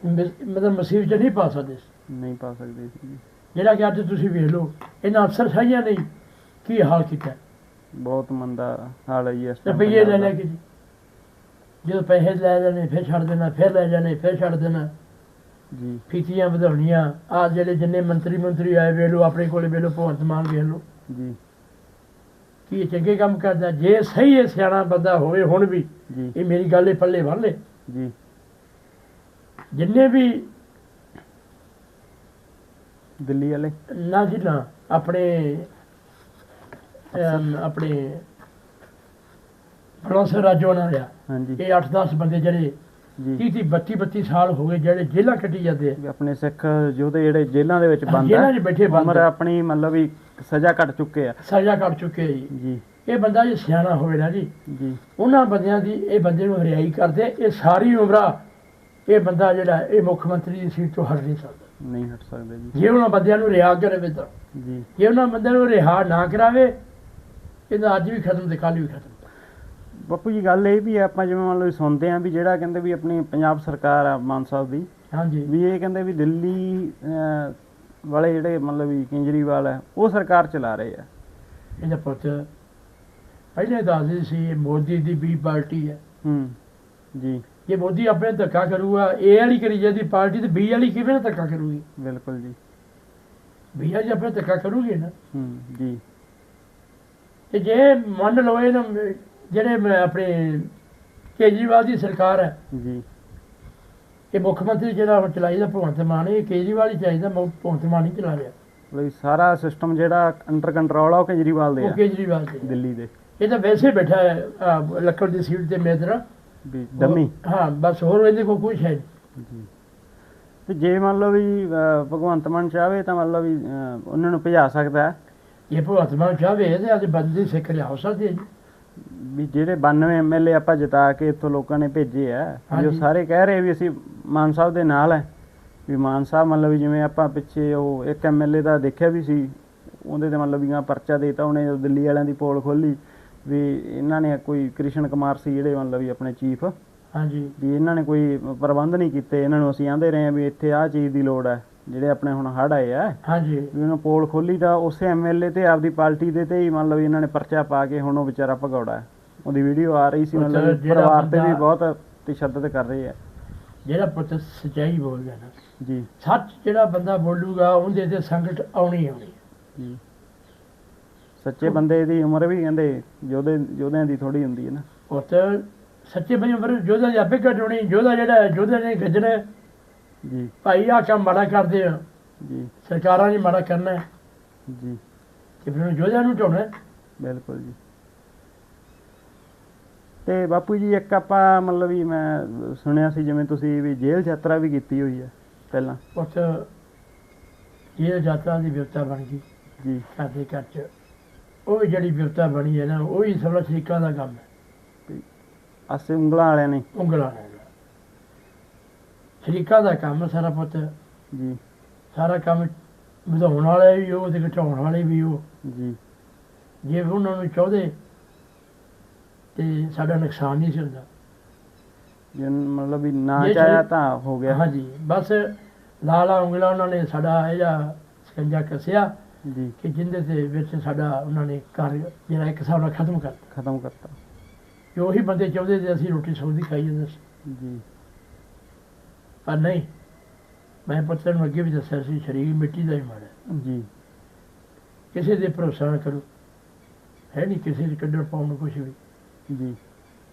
ਮਤਲਬ ਮੁਸੀਬਤ 'ਚ ਨਹੀਂ ਪਾ ਸਕਦੇ। ਨਹੀਂ ਪਾ ਸਕਦੇ ਸੀ ਜਿਹੜਾ ਕਿ ਅੱਜ ਤੁਸੀਂ ਵੇਖ ਲਓ ਇਹਨਾਂ ਅਫਸਰ ਸ਼ਾਹੀਆਂ ਨੇ ਕੀ ਹਾਲ ਕੀਤਾ। ਬਹੁਤ ਮੰਦਾ ਹਾਲ ਹੈ ਜੀ ਇਸ time ਰੁਪਈਏ ਲੈ ਪੰਜਾਬ ਲੈ ਦਾ। ਕੇ ਜੀ? ਜਦੋਂ ਪੈਸੇ ਲੈ ਜਾਣੇ ਫਿਰ ਛੱਡ ਦੇਣਾ ਫਿਰ ਲੈ ਜਾਣੇ ਫਿਰ ਛੱਡ ਦੇਣਾ। ਜੀ। ਫੀਤੀਆਂ ਵਧਾਉਣੀਆਂ। ਆ ਜਿਹੜੇ ਜਿੰਨੇ ਮੰਤਰੀ ਮੰਤਰੀ ਆਏ ਵੇਖ ਲਓ ਆਪਣੇ ਕੋਲੇ ਵੇਖ ਲਓ ਭਗਵੰਤ ਮਾਨ ਵੇਖ ਲਓ। ਜੀ। ਕੀ ਇਹ ਚੰਗੇ ਕੰਮ ਕਰਦਾ? ਜੇ ਸਹੀ ਹੈ ਸਿਆਣਾ ਬੰਦਾ ਹੋਵੇ ਹੁਣ ਵੀ ਜੀ। ਇਹ ਮੇਰੀ ਗੱਲ ਇਹ ਪੱਲੇ ਬੰਨ ਲੈ। ਜੀ। ਜਿੰਨੇ ਵੀ ਦਿੱਲੀ ਵਾਲੇ? ਨਾ ਜੀ ਨਾ ਆਪਣੇ ਆਪਣੇ ਪ੍ਰੋਫੈਸਰ ਰਾਜੋ ਨਾਲ ਆ ਹਾਂਜੀ। ਇਹ 8-10 ਬੰਦੇ ਜਿਹੜੇ ਜੀ। 30 32 32 ਸਾਲ ਹੋ ਗਏ ਜਿਹੜੇ ਜੇਲ੍ਹਾਂ ਕੱਟੀ ਜਾਂਦੇ ਆ। ਆਪਣੇ ਸਿੱਖ ਯੋਧੇ ਜਿਹੜੇ ਜੇਲ੍ਹਾਂ ਦੇ ਵਿੱਚ ਬੰਦ ਆ 'ਚ ਬੈਠੇ ਬੰਦ। ਉਮਰ। ਆਪਣੀ ਮਤਲਬ ਵੀ ਸਜ਼ਾ ਕੱਟ ਚੁੱਕੇ ਆ। ਸਜ਼ਾ ਕੱਟ ਚੁੱਕੇ ਆ ਜੀ। ਇਹ ਬੰਦਾ ਜੇ ਸਿਆਣਾ ਹੋਵੇ ਨਾ ਜੀ ਜੀ। ਉਹਨਾਂ ਬੰਦਿਆਂ ਦੀ ਇਹ ਬੰਦੇ ਨੂੰ ਰਿਹਾਈ ਕਰਦੇ ਇਹ ਸਾਰੀ ਉਮਰਾ ਇਹ ਬੰਦਾ ਜਿਹੜਾ ਇਹ ਮੁੱਖ ਮੰਤਰੀ ਦੀ ਸੀਟ ਤੋਂ ਹਟ ਨਹੀਂ ਸਕਦਾ। ਨਹੀਂ ਹਟ ਸਕਦੇ ਜੀ। ਜੇ ਉਹਨਾਂ ਬੰਦਿਆਂ ਨੂੰ ਰਿਹਾ ਕਰੇ ਤਾਂ। ਜੀ। ਜੇ ਉਹਨਾਂ ਬੰਦਿਆਂ ਨੂੰ ਰਿਹਾ ਨਾ ਕਰਾਵੇ ਇਹਦਾ ਅੱਜ ਵੀ ਖਤਮ ਤੇ ਕੱਲ੍ਹ ਵੀ ਖਤਮ। ਬਾਪੂ ਜੀ ਗੱਲ ਇਹ ਵੀ ਆ ਆਪਾਂ ਜਿਵੇਂ ਮੰਨ ਲਓ ਵੀ ਸੁਣਦੇ ਆ ਵੀ ਜਿਹੜਾ ਕਹਿੰਦੇ ਵੀ ਆਪਣੀ ਪੰਜਾਬ ਸਰਕਾਰ ਆ ਮਾਨ ਸਾਹਿਬ ਦੀ ਹਾਂਜੀ। ਵੀ ਇਹ ਕਹਿੰਦੇ ਵੀ ਦਿੱਲੀ ਵਾਲੇ ਜਿਹੜੇ ਮਤਲਬ ਵੀ ਕੇਜਰੀਵਾਲ ਹੈ ਉਹ ਸਰਕਾਰ ਚਲਾ ਰਹੇ ਆ। ਇਹਦਾ ਪੁੱਤ ਪਹਿਲੇ ਦੱਸਦੇ ਸੀ ਇਹ ਮੋਦੀ ਦੀ ਬੀ ਪਾਰਟੀ ਹੈ ਹੂੰ ਜੀ। ਜੇ ਮੋਦੀ ਆਪਣੇ ਧੱਕਾ ਕਰੂਗਾ ਏ ਵਾਲੀ ਕਰੀ ਜਾਂਦੀ ਪਾਰਟੀ ਤੇ ਬੀ ਵਾਲੀ ਕਿਵੇਂ ਧੱਕਾ ਕਰੂਗੀ? ਬਿਲਕੁਲ ਜੀ। ਬੀ ਵਾਲੀ ਆਪਣੇ ਧੱਕਾ ਕਰੂਗੀ ਨਾ। ਹੂੰ ਜੀ। ਤੇ ਜੇ ਮੰਨ ਲਓ ਇਹ ਨਾ ਜਿਹੜੇ ਮ- ਆਪਣੇ ਕੇਜਰੀਵਾਲ ਦੀ ਸਰਕਾਰ ਹੈ ਜੀ। ਇਹ ਮੁੱਖ ਮੰਤਰੀ ਜਿਹੜਾ ਹੁਣ ਚਲਾਈਦਾ ਭਗਵੰਤ ਮਾਨ ਇਹ ਕੇਜਰੀਵਾਲ ਹੀ ਚਾਹੀਦਾ ਭਗਵੰਤ ਮਾਨ ਨਹੀਂ ਚਲਾ ਰਿਹਾ ਵੀ ਸਾਰਾ ਸਿਸਟਮ ਜਿਹੜਾ ਅੰਡਰ ਕੰਟਰੋਲ ਆ ਉਹ ਕੇਜਰੀਵਾਲ ਦੇ ਉਹ ਆ ਕੇਜਰੀਵਾਲ ਦੇ ਦਿੱਲੀ ਦੇ। ਇਹ ਤਾਂ ਵੈਸੇ ਹੀ ਬੈਠਾ ਹੈ ਲੱਕੜ ਦੀ ਸੀਟ ਤੇ ਮੇਦਰਾ ਵੀ ਡੰਮੀ। ਹਾਂ ਬਸ ਹੋਰ ਇਹਦੇ ਕੋਲ ਕੁਝ ਹੈ ਜੀ। ਤੇ ਜੇ ਮੰਨ ਲਓ ਵੀ ਭਗਵੰਤ ਮਾਨ ਚਾਹਵੇ ਤਾਂ ਮੰਨ ਲਓ ਵੀ ਉਹਨਾਂ ਨੂੰ ਭਜਾ ਸਕਦਾ ਹੈ। ਜੇ ਭਗਵੰਤ ਮਾਨ ਚਾਹਵੇ ਤੇ ਅੱਜ ਬੰਦੇ ਸਿੱਖ ਲਿਆ ਹੋ ਸਕਦੇ ਜੀ ਵੀ ਜਿਹੜੇ 92 ਐਮਐਲਏ ਆਪਾਂ ਜਿਤਾ ਕੇ ਇੱਥੋਂ ਲੋਕਾਂ ਨੇ ਭੇਜੇ ਆ ਹਾਂਜੀ। ਸਾਰੇ ਕਹਿ ਰਹੇ ਵੀ ਅਸੀਂ ਮਾਨ ਸਾਹਿਬ ਦੇ ਨਾਲ ਹੈ ਵੀ ਮਾਨ ਸਾਹਿਬ ਮਤਲਬ ਜਿਵੇਂ ਆਪਾਂ ਪਿੱਛੇ ਉਹ ਇੱਕ ਐਮਐਲਏ ਦਾ ਦੇਖਿਆ ਵੀ ਸੀ ਉਹਦੇ ਤੇ ਮਤਲਬ ਵੀ ਆ ਪਰਚਾ ਦੇਤਾ ਉਹਨੇ ਦਿੱਲੀ ਵਾਲਿਆਂ ਦੀ ਪੋਲ ਖੋਲੀ ਵੀ ਇਹਨਾਂ ਨੇ ਕੋਈ ਕ੍ਰਿਸ਼ਨ ਕੁਮਾਰ ਸੀ ਜਿਹੜੇ ਮਤਲਬ ਵੀ ਆਪਣੇ ਚੀਫ। ਹਾਂਜੀ। ਵੀ ਇਹਨਾਂ ਨੇ ਕੋਈ ਪ੍ਰਬੰਧ ਨਹੀਂ ਕੀਤੇ ਇਹਨਾਂ ਨੂੰ ਅਸੀਂ ਆਂਦੇ ਰਹੇ ਆ ਵੀ ਇੱਥੇ ਆਹ ਚੀਜ਼ ਦੀ ਲੋੜ ਹੈ ਜਿਹੜੇ ਆਪਣੇ ਹੁਣ ਹੜ੍ਹ ਆਏ ਆ ਹਾਂਜੀ। ਵੀ ਉਹਨੂੰ ਪੋਲ ਖੋਲੀ ਤਾਂ ਉਸੇ ਐਮਐਲਏ ਤੇ ਆਪਦੀ ਪਾਰਟੀ ਦੇ ਤੇ ਹੀ ਮੰਨ ਲਓ ਵੀ ਇਹਨਾਂ ਨੇ ਪਰਚਾ ਪਾ ਕੇ ਹੁਣ ਉਹ ਵਿਚਾਰਾ ਭਗੌੜਾ ਉਹਦੀ ਵੀਡੀਓ ਆ ਰਹੀ ਸੀ ਮਤਲਬ ਪਰਿਵਾਰ ਤੇ ਵੀ ਬਹੁਤ ਤਸ਼ੱਦਦ ਕਰ ਰਹੇ ਆ ਜਿਹੜਾ ਪੁੱਤ ਸਚਾਈ ਬੋਲਦਾ ਨਾ ਜੀ। ਸੱਚ ਜਿਹੜਾ ਬੰਦਾ ਬੋਲੂਗਾ ਉਹਦੇ ਤੇ ਸੰਕਟ ਆਉਣੀ ਆਉਣੀ। ਜੀ। ਸੱਚੇ ਬੰਦੇ ਦੀ ਉਮਰ ਵੀ ਕਹਿੰਦੇ ਯੋਧੇ ਯੋਧਿਆਂ ਦੀ ਥੋੜੀ ਹੁੰਦੀ ਹੈ ਨਾ। ਪੁੱਤ ਸੱਚੇ ਬੰਦੇ ਜੋਧਾ ਦੀ ਆਪੇ ਘਟਣੀ ਜੋਧਾ ਜਿਹੜਾ ਜੋਧੇ ਨੇ ਗੱਜਣਾ। ਜੀ। ਭਾਈ ਆ ਕੰਮ ਮਾੜਾ ਕਰਦੇ ਆ। ਜੀ। ਸਰਕਾਰਾਂ ਨੇ ਮਾੜਾ ਕਰਨਾ ਹੈ। ਜੀ। ਤੇ ਫਿਰ ਜੋਧਿਆਂ ਨੂੰ ਢਾਉਣਾ ਹੈ। ਬਿਲਕੁਲ ਜੀ। ਤੇ ਬਾਪੂ ਜੀ ਇੱਕ ਆਪਾਂ ਮਤਲਬ ਵੀ ਮੈਂ ਸੁਣਿਆ ਸੀ ਜਿਵੇਂ ਤੁਸੀਂ ਵੀ ਜੇਲ੍ਹ ਯਾਤਰਾ ਵੀ ਕੀਤੀ ਹੋਈ ਹੈ ਪਹਿਲਾਂ। ਪੁੱਤ ਇਹ ਜਾਤਰਾ ਦੀ ਵਿਵਸਥਾ ਬਣ ਗਈ। ਜੀ। ਸਾਡੇ ਘਰ 'ਚ। ਉਹ ਵੀ ਜਿਹੜੀ ਵਿਵਸਥਾ ਬਣੀ ਹੈ ਨਾ ਉਹ ਹੀ ਸਭਲਾ ਸ਼ਰੀਕਾਂ ਦਾ ਕੰਮ ਹੈ। ਆਸੇ ਉਂਗਲਾਂ ਵਾਲਿਆਂ ਨੇ। ਉਂਗਲਾਂ ਨਾਲ ਸ਼ਰੀਕਾਂ ਦਾ ਕੰਮ ਹੈ ਸਾਰਾ ਪੁੱਤ। ਜੀ। ਸਾਰਾ ਕੰਮ ਵਧਾਉਣ ਵਾਲੇ ਵੀ ਉਹ ਤੇ ਘਟਾਉਣ ਵਾਲੇ ਵੀ ਉਹ। ਜੀ। ਜੇ ਉਹਨਾਂ ਨੂੰ ਚਾਹਦੇ ਤੇ ਸਾਡਾ ਨੁਕਸਾਨ ਨਹੀਂ ਸੀ ਹੁੰਦਾ। ਜੇ ਮਤਲਬ ਵੀ ਨਾ ਜੇ ਚਾਹਿਆ ਤਾਂ ਹੋ ਗਿਆ। ਹਾਂਜੀ ਬਸ ਲਾਲਾ ਉਂਗਲਾਂ ਉਹਨਾਂ ਨੇ ਸਾਡਾ ਇਹ ਜਿਹਾ ਸਕੰਜਾ ਕੱਸਿਆ ਜੀ। ਕਿ ਜਿੰਦੇ ਦੇ ਵਿੱਚ ਸਾਡਾ ਉਹਨਾਂ ਨੇ ਘਰ ਜਿਹੜਾ ਇੱਕ ਹਿਸਾਬ ਨਾਲ ਖਤਮ ਕਰਤਾ। ਖਤਮ ਕਰਤਾ। ਕਿ ਉਹੀ ਬੰਦੇ ਚਾਹੁੰਦੇ ਸੀ ਅਸੀਂ ਰੋਟੀ ਸੌਦੀ ਖਾਈ ਜਾਂਦੇ ਸੀ। ਜੀ। ਪਰ ਨਹੀਂ ਮੈਂ ਪੁੱਤਰ ਨੂੰ ਅੱਗੇ ਵੀ ਦੱਸਿਆ ਸੀ ਸਰੀਰ ਮਿੱਟੀ ਦਾ ਹੀ ਮਾੜਾ। ਜੀ। ਕਿਸੇ ਦੇ ਭਰੋਸਾ ਨਾ ਕਰੋ। ਹੈ ਨਹੀਂ ਕਿਸੇ ਦੇ ਕੱਢਣ ਪਾਉਣ ਨੂੰ ਕੁਛ ਵੀ। ਜੀ।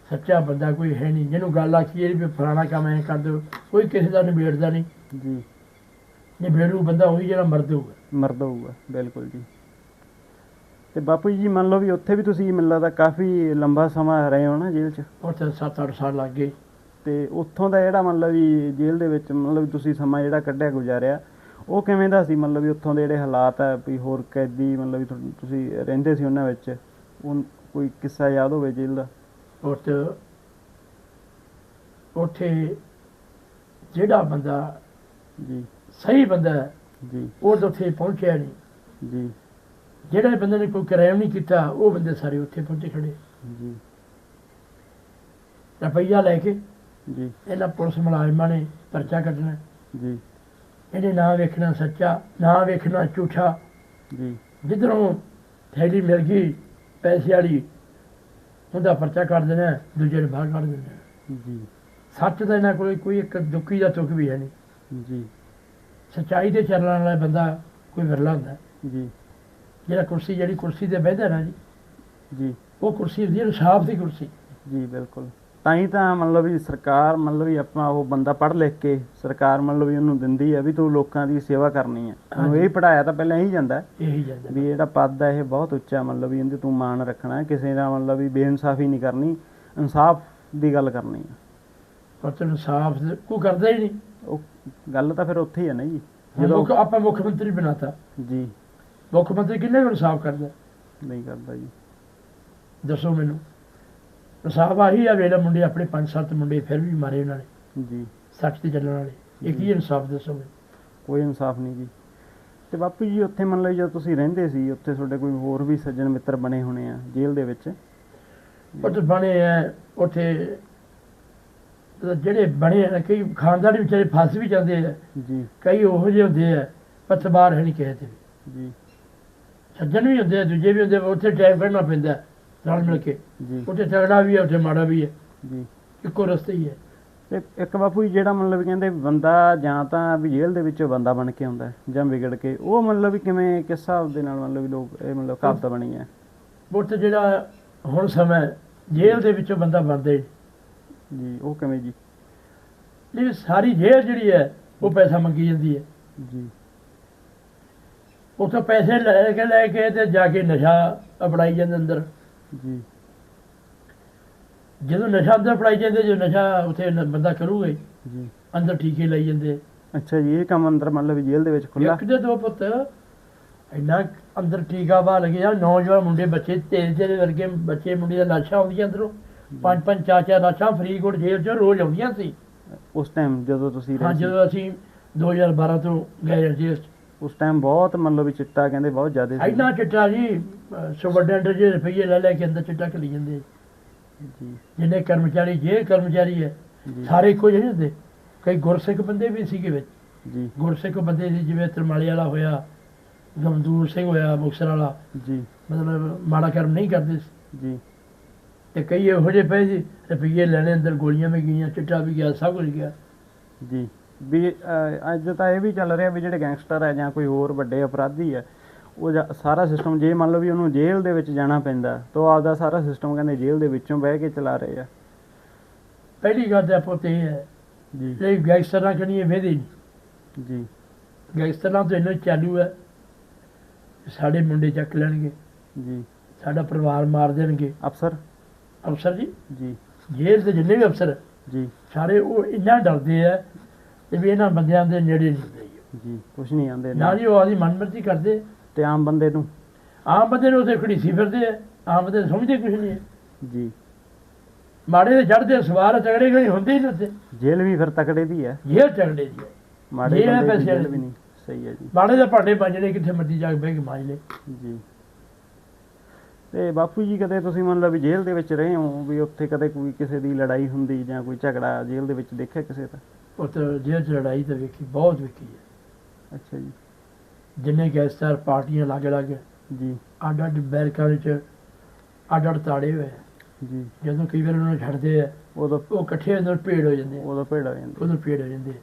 ਸੱਚਾ ਬੰਦਾ ਕੋਈ ਹੈ ਨਹੀਂ। ਜਿਹਨੂੰ ਗੱਲ ਆਖੀ ਇਹ ਵੀ ਫਲਾਣਾ ਕੰਮ ਐ ਕਰ ਦਿਓ ਕੋਈ ਕਿਸੇ ਦਾ ਨਿਬੇੜਦਾ ਨਹੀਂ। ਜੀ। ਨਿਬੇੜੂ ਬੰਦਾ ਉਹੀ ਜਿਹੜਾ ਮਰਦ ਹੋਊਗਾ। ਮਰਦ ਹੋਊਗਾ ਬਿਲਕੁਲ ਜੀ। ਤੇ ਬਾਪੂ ਜੀ ਮੰਨ ਲਓ ਵੀ ਉੱਥੇ ਵੀ ਤੁਸੀਂ ਮੈਨੂੰ ਲੱਗਦਾ ਕਾਫੀ ਲੰਬਾ ਸਮਾਂ ਰਹੇ ਹੋ ਨਾ ਜੇਲ੍ਹ 'ਚ? ਉੱਥੇ 7-8 ਸਾਲ ਲੱਗ ਗਏ। ਤੇ ਉੱਥੋਂ ਦਾ ਜਿਹੜਾ ਮਤਲਬ ਵੀ ਜੇਲ੍ਹ ਦੇ ਵਿੱਚ ਮਤਲਬ ਤੁਸੀਂ ਸਮਾਂ ਜਿਹੜਾ ਕੱਢਿਆ ਗੁਜ਼ਾਰਿਆ ਉਹ ਕਿਵੇਂ ਦਾ ਸੀ? ਮਤਲਬ ਵੀ ਉੱਥੋਂ ਦੇ ਜਿਹੜੇ ਹਾਲਾਤ ਹੈ ਵੀ ਹੋਰ ਕੈਦੀ ਮਤਲਬ ਵੀ ਤੁਸੀਂ ਰਹਿੰਦੇ ਸੀ ਉਹਨਾਂ ਵਿੱਚ ਉਹ ਕੋਈ ਕਿੱਸਾ ਯਾਦ ਹੋਵੇ ਜੇਲ੍ਹ ਦਾ? ਉੱਥੇ ਉੱਥੇ ਜਿਹੜਾ ਬੰਦਾ ਜੀ। ਸਹੀ ਬੰਦਾ ਹੈ, ਜੀ। ਉਹ ਤਾਂ ਉੱਥੇ ਪਹੁੰਚਿਆ ਨਹੀਂ। ਜੀ। ਜਿਹੜੇ ਬੰਦੇ ਨੇ ਕੋਈ ਕ੍ਰਾਈਮ ਨਹੀਂ ਕੀਤਾ ਉਹ ਬੰਦੇ ਸਾਰੇ ਉੱਥੇ ਪਹੁੰਚੇ ਖੜੇ। ਜੀ। ਰੁਪਈਆ ਲੈ ਕੇ ਜੀ। ਇਹਨਾਂ ਪੁਲਿਸ ਮੁਲਾਜ਼ਮਾਂ ਨੇ ਪਰਚਾ ਕੱਢਣਾ। ਜੀ। ਇਹਨੇ ਨਾ ਵੇਖਣਾ ਸੱਚਾ ਨਾ ਵੇਖਣਾ ਝੂਠਾ। ਜੀ। ਜਿੱਧਰੋਂ ਥੈਲੀ ਮਿਲ ਗਈ ਪੈਸੇ ਵਾਲੀ ਉਹਦਾ ਪਰਚਾ ਕੱਢ ਦੇਣਾ ਦੂਜੇ ਨੂੰ ਬਾਹਰ ਕੱਢ ਦੇਣਾ। ਜੀ। ਸੱਚ ਦਾ ਇਹਨਾਂ ਕੋਲ ਕੋਈ ਇੱਕ ਦੁੱਖੀ ਦਾ ਤੁਕ ਵੀ ਹੈ ਨਹੀਂ। ਜੀ। ਸੱਚਾਈ ਦੇ ਚੱਲਣ ਵਾਲਾ ਬੰਦਾ ਕੋਈ ਵਿਰਲਾ ਹੁੰਦਾ। ਜੀ। ਜਿਹੜਾ ਕੁਰਸੀ ਜਿਹੜੀ ਕੁਰਸੀ ਤੇ ਬਹਿੰਦਾ ਨਾ ਜੀ ਜੀ। ਉਹ ਕੁਰਸੀ ਹੁੰਦੀ ਹੈ ਇਨਸਾਫ ਦੀ ਕੁਰਸੀ। ਜੀ ਬਿਲਕੁਲ। ਤਾਂ ਹੀ ਤਾਂ ਮਤਲਬ ਵੀ ਸਰਕਾਰ ਮਤਲਬ ਵੀ ਆਪਾਂ ਉਹ ਬੰਦਾ ਪੜ੍ਹ ਲਿਖ ਕੇ ਸਰਕਾਰ ਮਤਲਬ ਵੀ ਉਹਨੂੰ ਦਿੰਦੀ ਹੈ ਵੀ ਤੂੰ ਲੋਕਾਂ ਦੀ ਸੇਵਾ ਕਰਨੀ ਹੈ ਉਹਨੂੰ। ਇਹ ਪੜਾਇਆ ਤਾਂ ਪਹਿਲਾਂ ਇਹੀ ਜਾਂਦਾ। ਇਹੀ ਜਾਂਦਾ। ਵੀ ਜਿਹੜਾ ਪਦ ਹੈ ਇਹ ਬਹੁਤ ਉੱਚਾ ਮਤਲਬ ਵੀ ਇਹਦੇ ਤੂੰ ਮਾਣ ਰੱਖਣਾ ਕਿਸੇ ਦਾ ਮਤਲਬ ਵੀ ਬੇਇਨਸਾਫੀ ਨਹੀਂ ਕਰਨੀ ਇਨਸਾਫ ਦੀ ਗੱਲ ਕਰਨੀ ਹੈ ਪਰ ਤੈਨੂੰ ਇਨਸਾਫ ਕੋ ਕਰਦਾ ਹੀ ਨਹੀਂ। ਉਹ ਗੱਲ ਤਾਂ ਫਿਰ ਉੱਥੇ ਹੀ ਹੈ ਨਾ ਜੀ। ਜਦੋਂ ਆਪਾਂ ਮੁੱਖ ਮੰਤਰੀ ਬਣਾਤਾ। ਜੀ। ਮੁੱਖ ਮੰਤਰੀ ਕਿੰਨੇ ਨੂੰ ਇਨਸਾਫ ਕਰਦਾ? ਨਹੀਂ ਕਰਦਾ ਜੀ। ਦੱਸੋ ਮੈਨੂੰ। ਇਨਸਾਫ ਆਹੀ ਆ ਵੇਲੇ ਮੁੰਡੇ ਆਪਣੇ ਪੰਜ ਸੱਤ ਮੁੰਡੇ ਫਿਰ ਵੀ ਮਾਰੇ ਉਹਨਾਂ ਨੇ। ਜੀ। ਸੱਚ ਤੇ ਚੱਲਣ ਵਾਲੇ। ਇਹ ਕੀ ਇਨਸਾਫ ਦੱਸੋ ਮੈਨੂੰ ਕੋਈ ਇਨਸਾਫ ਨਹੀਂ ਜੀ। ਤੇ ਬਾਪੂ ਜੀ ਉੱਥੇ ਮੰਨ ਲਓ ਜਦੋਂ ਤੁਸੀਂ ਰਹਿੰਦੇ ਸੀ ਉੱਥੇ ਤੁਹਾਡੇ ਕੋਈ ਹੋਰ ਵੀ ਸੱਜਣ ਮਿੱਤਰ ਬਣੇ ਹੋਣੇ ਆ ਜੇਲ੍ਹ ਦੇ ਵਿੱਚ? ਉੱਥੇ ਬਣੇ ਆ ਉੱਥੇ ਜਿਹੜੇ ਬਣੇ ਆ ਕਈ ਖਾਨਦਾਨੀ ਵਿਚਾਰੇ ਫਸ ਵੀ ਜਾਂਦੇ ਆ। ਜੀ। ਕਈ ਉਹੋ ਜਿਹੇ ਹੁੰਦੇ ਆ ਪਤਬਾਰ ਹੈ ਨਹੀਂ ਕਿਸੇ ਤੇ। ਜੀ। ਸੱਜਣ ਵੀ ਹੁੰਦੇ ਆ ਦੂਜੇ ਵੀ ਹੁੰਦੇ ਉੱਥੇ ਟਾਈਮ ਕੱਢਣਾ ਪੈਂਦਾ। ਰਲ ਮਿਲ ਕੇ। ਜੀ। ਉੱਥੇ ਤਗੜਾ ਵੀ ਹੈ ਉੱਥੇ ਮਾੜਾ ਵੀ ਹੈ। ਜੀ। ਇੱਕੋ ਰਸਤੇ ਹੀ ਹੈ। ਤੇ ਇੱਕ ਬਾਪੂ ਜੀ ਜਿਹੜਾ ਮਤਲਬ ਕਹਿੰਦੇ ਬੰਦਾ ਜਾਂ ਤਾਂ ਵੀ ਜੇਲ੍ਹ ਦੇ ਵਿੱਚੋਂ ਬੰਦਾ ਬਣ ਕੇ ਆਉਂਦਾ ਜਾਂ ਵਿਗੜ ਕੇ ਉਹ ਮਤਲਬ ਵੀ ਕਿਵੇਂ ਕਿਸ ਹਿਸਾਬ ਦੇ ਨਾਲ ਮਤਲਬ ਵੀ ਲੋਕ ਇਹ ਮਤਲਬ ਕਹਾਵਤ ਬਣੀ ਹੈ? ਉੱਥੇ ਜਿਹੜਾ ਹੁਣ ਸਮਾਂ ਜੇਲ੍ਹ ਦੇ ਵਿੱਚੋਂ ਬੰਦਾ ਬਣਦਾ ਜੀ ਉਹ ਕਿਵੇਂ ਜੀ? ਨਹੀਂ ਸਾਰੀ ਜੇਲ੍ਹ ਜਿਹੜੀ ਹੈ ਉਹ ਪੈਸਾ ਮੰਗੀ ਜਾਂਦੀ ਹੈ। ਜੀ। ਉੱਥੋਂ ਪੈਸੇ ਲੈ ਕੇ ਲੈ ਕੇ ਤੇ ਜਾ ਕੇ ਨਸ਼ਾ ਅਪੜਾਈ ਜਾਂਦੇ ਅੰਦਰ। ਜੀ। ਜਦੋਂ ਨਸ਼ਾ ਅੰਦਰ ਫੜਾਈ ਜਾਂਦੇ ਜੋ ਨਸ਼ਾ ਉੱਥੇ ਨ- ਬੰਦਾ ਕਰੂਗਾ ਹੀ, ਜੀ। ਅੰਦਰ ਟੀਕੇ ਲਈ ਜਾਂਦੇ। ਅੱਛਾ ਜੀ ਇਹ ਕੰਮ ਅੰਦਰ ਮਤਲਬ ਵੀ ਜੇਲ੍ਹ ਦੇ ਵਿੱਚ ਖੁੱਲਾ ਇੱਕ ਦੇ ਦੋ ਪੁੱਤ ਇੰਨਾ ਅੰਦਰ ਟੀਕਾ ਵਾ ਲੱਗਿਆ ਨੌਜਵਾਨ ਮੁੰਡੇ ਬੱਚੇ ਤੇਰੇ ਤੇਰੇ ਵਰਗੇ ਬੱਚੇ ਮੁੰਡੇ ਦਾ ਲਾਸ਼ਾਂ ਆਉਂਦੀਆਂ ਅੰਦਰੋਂ। ਪੰਜ ਪੰਜ ਚਾਰ ਚਾਰ ਲਾਸ਼ਾਂ ਫਰੀਦਕੋਟ ਜੇਲ੍ਹ 'ਚ ਰੋਜ਼ ਆਉਂਦੀਆਂ ਸੀ। ਉਸ ਟਾਈਮ ਜਦੋਂ ਤੁਸੀਂ ਹਾਂ ਰਹੇ ਸੀ? ਜਦੋਂ ਅਸੀਂ 2012 ਤੋਂ ਗਏ ਜੇਲ੍ਹ 'ਚ। ਉਸ ਟਾਈਮ ਬਹੁਤ ਮਤਲਬ ਵੀ ਚਿੱਟਾ ਕਹਿੰਦੇ ਬਹੁਤ ਜ਼ਿਆਦਾ ਸੀ। ਇੰਨਾ ਚਿੱਟਾ ਜੀ ਸੁਪਰਡੈਂਟ ਜੇ ਰੁਪਈਏ ਲੈ ਲੈ ਕੇ ਅੰਦਰ ਚਿੱਟਾ ਖਲੀ ਜਾਂਦੇ। ਜੀ। ਜਿੰਨੇ ਕਰਮਚਾਰੀ ਜੇ ਕਰਮਚਾਰੀ ਹੈ ਜੀ। ਸਾਰੇ ਇੱਕੋ ਜਿਹੇ ਨਹੀਂ ਹੁੰਦੇ। ਕਈ ਗੁਰਸਿੱਖ ਬੰਦੇ ਵੀ ਸੀਗੇ ਵਿੱਚ। ਜੀ। ਗੁਰਸਿੱਖ ਬੰਦੇ ਸੀ ਜਿਵੇਂ ਤਰਮਾਲੇ ਵਾਲਾ ਹੋਇਆ ਗਮਦੂਰ ਸਿੰਘ ਹੋਇਆ ਮੁਕਤਸਰ ਵਾਲਾ। ਜੀ। ਮਤਲਬ ਮਾੜਾ ਕਰਮ ਨਹੀਂ ਕਰਦੇ ਸੀ। ਜੀ। ਤੇ ਕਈ ਇਹੋ ਜਿਹੇ ਪਏ ਸੀ ਰੁਪਈਏ ਲੈਣੇ ਅੰਦਰ ਗੋਲੀਆਂ ਵੀ ਗਈਆਂ ਚਿੱਟਾ ਵੀ ਗਿਆ ਸਭ ਕੁਝ ਗਿਆ। ਜੀ। ਵੀ ਅੱਜ ਤਾਂ ਇਹ ਵੀ ਚੱਲ ਰਿਹਾ ਵੀ ਜਿਹੜੇ ਗੈਂਗਸਟਰ ਹੈ ਜਾਂ ਕੋਈ ਹੋਰ ਵੱਡੇ ਅਪਰਾਧੀ ਹੈ ਉਹ ਸਾਰਾ ਸਿਸਟਮ ਜੇ ਮੰਨ ਲਓ ਵੀ ਉਹਨੂੰ ਜੇਲ੍ਹ ਦੇ ਵਿੱਚ ਜਾਣਾ ਪੈਂਦਾ ਤਾਂ ਉਹ ਆਪਦਾ ਸਾਰਾ ਸਿਸਟਮ ਕਹਿੰਦੇ ਜੇਲ੍ਹ ਦੇ ਵਿੱਚੋਂ ਬਹਿ ਕੇ ਚਲਾ ਰਹੇ ਆ। ਪਹਿਲੀ ਗੱਲ ਤਾਂ ਪੁੱਤ ਇਹ ਹੈ ਜੀ। ਇਹ ਗੈਂਗਸਟਰਾਂ ਕਣੀ ਵੇਦੇ ਨਹੀਂ ਜੀ। ਗੈਂਗਸਟਰਾਂ ਤੋਂ ਇੰਨਾ ਚਾਲੂ ਹੈ ਸਾਡੇ ਮੁੰਡੇ ਚੱਕ ਲੈਣਗੇ ਜੀ। ਸਾਡਾ ਪਰਿਵਾਰ ਮਾਰ ਦੇਣਗੇ। ਅਫਸਰ? ਅਫਸਰ ਜੀ? ਜੀ। ਜੇਲ੍ਹ ਦੇ ਜਿੰਨੇ ਵੀ ਅਫਸਰ ਜੀ। ਸਾਰੇ ਉਹ ਇੰਨਾ ਡਰਦੇ ਆ ਤੇ ਵੀ ਇਹਨਾਂ ਬੰਦਿਆਂ ਦੇ ਨੇੜੇ ਨਹੀਂ ਹੁੰਦੇ ਜੀ। ਕੁਛ ਨਹੀਂ ਆਂਦੇ ਨਾ ਜੀ ਉਹ ਆਦੀ ਮਨਮਰਜ਼ੀ ਕਰਦੇ। ਤੇ ਆਮ ਬੰਦੇ ਨੂੰ? ਆਮ ਬੰਦੇ ਨੂੰ ਉੱਥੇ ਖੜੀਸੀ ਫਿਰਦੇ ਆ। ਆਮ ਬੰਦੇ ਸਮਝਦੇ ਕੁਝ ਨਹੀਂ ਜੀ। ਮਾੜੇ ਦੇ ਚੜਦੇ ਸਵਾਰ ਤਗੜੇ ਕੋਈ ਹੁੰਦੇ ਹੀ ਨਹੀਂ ਜੇਲ੍ਹ ਵੀ ਫਿਰ ਤਕੜੇ ਦੀ ਹੈ ਜੇਲ੍ਹ ਤਗੜੇ ਦੀ ਹੈ ਮਾੜੇ ਬੰਦੇ ਜੇਲ੍ਹ ਵੀ ਨਹੀਂ। ਸਹੀ ਹੈ ਜੀ। ਮਾੜੇ ਦੇ ਭਾਂਡੇ ਮਾਂਜਣੇ ਕਿੱਥੇ ਮਰਜ਼ੀ ਜਾ ਕੇ ਬਹਿ ਕੇ ਮਾਂਜ ਲੈ। ਜੀ। ਤੇ ਬਾਪੂ ਜੀ ਕਦੇ ਤੁਸੀਂ ਮੰਨ ਲਓ ਵੀ ਜੇਲ੍ਹ ਦੇ ਵਿੱਚ ਰਹੇ ਹੋ ਵੀ ਉੱਥੇ ਕਦੇ ਕੋਈ ਕਿਸੇ ਦੀ ਲੜਾਈ ਹੁੰਦੀ ਜਾਂ ਕੋਈ ਝਗੜਾ ਜੇਲ੍ਹ ਦੇ ਵਿੱਚ ਦੇਖਿਆ ਕਿਸੇ ਦਾ? ਉੱਥੇ ਜੇਲ੍ਹ 'ਚ ਲੜਾਈ ਤਾਂ ਵੇਖੀ ਬਹੁਤ ਵੇਖੀ ਹੈ। ਅੱਛਾ ਜੀ। ਜਿੰਨੇ ਗੈਂਗਸਟਰ ਪਾਰਟੀਆਂ ਲੱਗ ਲੱਗ ਜੀ। ਅੱਡ ਅੱਡ ਬੈਰਕਾਂ ਵਿੱਚ ਅੱਡ ਅੱਡ ਤਾੜੇ ਹੋਏ। ਆ। ਜੀ। ਜਦੋਂ ਕਈ ਵਾਰ ਉਹਨਾਂ ਨੂੰ ਛੱਡਦੇ ਆ ਉਦੋਂ ਉਹ ਇਕੱਠੇ ਅੰਦਰ ਭੇੜ ਹੋ ਜਾਂਦੇ ਆ। ਉਦੋਂ ਭੇੜ ਹੋ ਜਾਂਦੀ ਉਦੋਂ ਭੇੜ ਹੋ ਜਾਂਦੇ ਆ।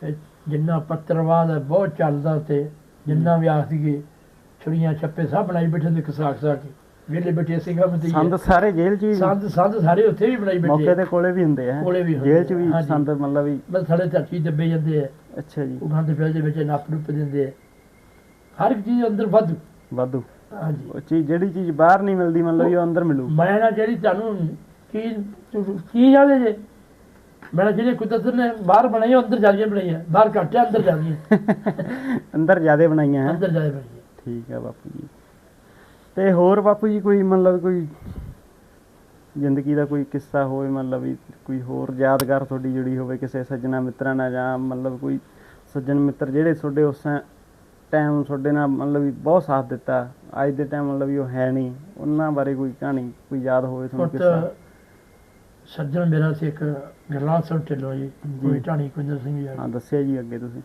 ਤੇ ਜਿੰਨਾ ਪੱਤਰਵਾਦ ਹੈ ਬਹੁਤ ਚੱਲਦਾ ਉੱਤੇ ਜਿੰਨਾ ਵੀ ਸੀਗੇ ਛੁਰੀਆਂ ਛੱਪੇ ਸਭ ਬਣਾਈ ਬੈਠੇ ਨੇ ਕਸਾ ਕਸਾ ਕੇ। ਵੇਲੇ ਬੈਠੇ ਸਿੰਘਾਂ ਮਤੀ ਸੰਦ ਸਾਰੇ ਜੇਲ੍ਹ 'ਚ ਵੀ ਸੰਦ ਸੰਦ ਸਾਰੇ ਉੱਥੇ ਵੀ ਬਣਾਈ ਮੌਕੇ ਬੈਠੇ ਤੇ ਕੋਲੇ ਵੀ ਹੁੰਦੇ ਆ। ਕੋਲੇ ਵੀ ਜੇਲ੍ਹ 'ਚ ਵੀ। ਸੰਦ ਮਤਲਬ ਵੀ ਬਸ ਸਾਡੇ ਧਰਤੀ ਦੱਬੇ ਜਾਂਦੇ ਆ। ਅੱਛਾ ਜੀ। ਉਹ ਗੰਦ ਪਿਆਲ ਦੇ ਵਿੱਚ ਨੱਪ ਨੁੱਪ ਦਿੰਦੇ ਆ। ਹਰ ਇੱਕ ਚੀਜ਼ ਅੰਦਰ ਵਾਧੂ। ਵਾਧੂ। ਹਾਂਜੀ। ਉਹ ਚੀਜ਼ ਜਿਹੜੀ ਚੀਜ਼ ਬਾਹਰ ਨਹੀਂ ਮਿਲਦੀ ਮਤਲਬ ਉਹ ਅੰਦਰ ਮਿਲੂ। ਮੈਂ ਨਾ ਜਿਹੜੀ ਤੁਹਾਨੂੰ ਚੀਜ਼ ਕੀ ਜਾਵੇ ਜੇ? ਮੈਂ ਜਿਹੜੇ ਕੁਦਰਤ ਨੇ ਬਾਹਰ ਬਣਾਈ ਆ, ਉਹ ਅੰਦਰ ਜਾਲੀਆਂ ਬਣਾਈਆਂ ਬਾਹਰ ਘੱਟ ਅੰਦਰ ਜਾਲੀਆਂ ਅੰਦਰ ਜਿਆਦੇ ਬਣਾਈਆਂ ਹੈ? ਅੰਦਰ ਜਾਲੀਆਂ ਬਣਾਈਆਂ। ਠੀਕ ਹੈ ਬਾਪੂ ਜੀ। ਤੇ ਹੋਰ ਬਾਪੂ ਜੀ ਕੋਈ ਮਤਲਬ ਕੋਈ ਜ਼ਿੰਦਗੀ ਦਾ ਕੋਈ ਕਿੱਸਾ ਹੋਵੇ ਮਤਲਬ ਵੀ ਕੋਈ ਹੋਰ ਯਾਦਗਾਰ ਤੁਹਾਡੀ ਜੁੜੀ ਹੋਵੇ ਕਿਸੇ ਸੱਜਣਾ ਮਿੱਤਰਾਂ ਨਾਲ ਜਾਂ ਮਤਲਬ ਕੋਈ ਸੱਜਣ ਮਿੱਤਰ ਜਿਹੜੇ ਤੁਹਾਡੇ ਉਸ ਟਾਈਮ ਤੁਹਾਡੇ ਨਾਲ ਮਤਲਬ ਵੀ ਬਹੁਤ ਸਾਥ ਦਿੱਤਾ ਅੱਜ ਦੇ ਟਾਈਮ ਮਤਲਬ ਵੀ ਉਹ ਹੈ ਨਹੀਂ ਉਹਨਾਂ ਬਾਰੇ ਕੋਈ ਕਹਾਣੀ ਕੋਈ ਯਾਦ ਹੋਵੇ ਤੁਹਾਨੂੰ ਕਿੱਸਾ? ਸੱਜਣ ਮੇਰਾ ਸੀ ਇੱਕ ਗਰਲਾਲ ਸਿੰਘ ਢਿੱਲੋਂ ਜੀ ਕੋਈ ਢਾਣੀ ਕੁੰਦਰ ਸਿੰਘ ਜੀ ਹਾਂ ਦੱਸਿਆ ਜੀ ਅੱਗੇ ਤੁਸੀਂ।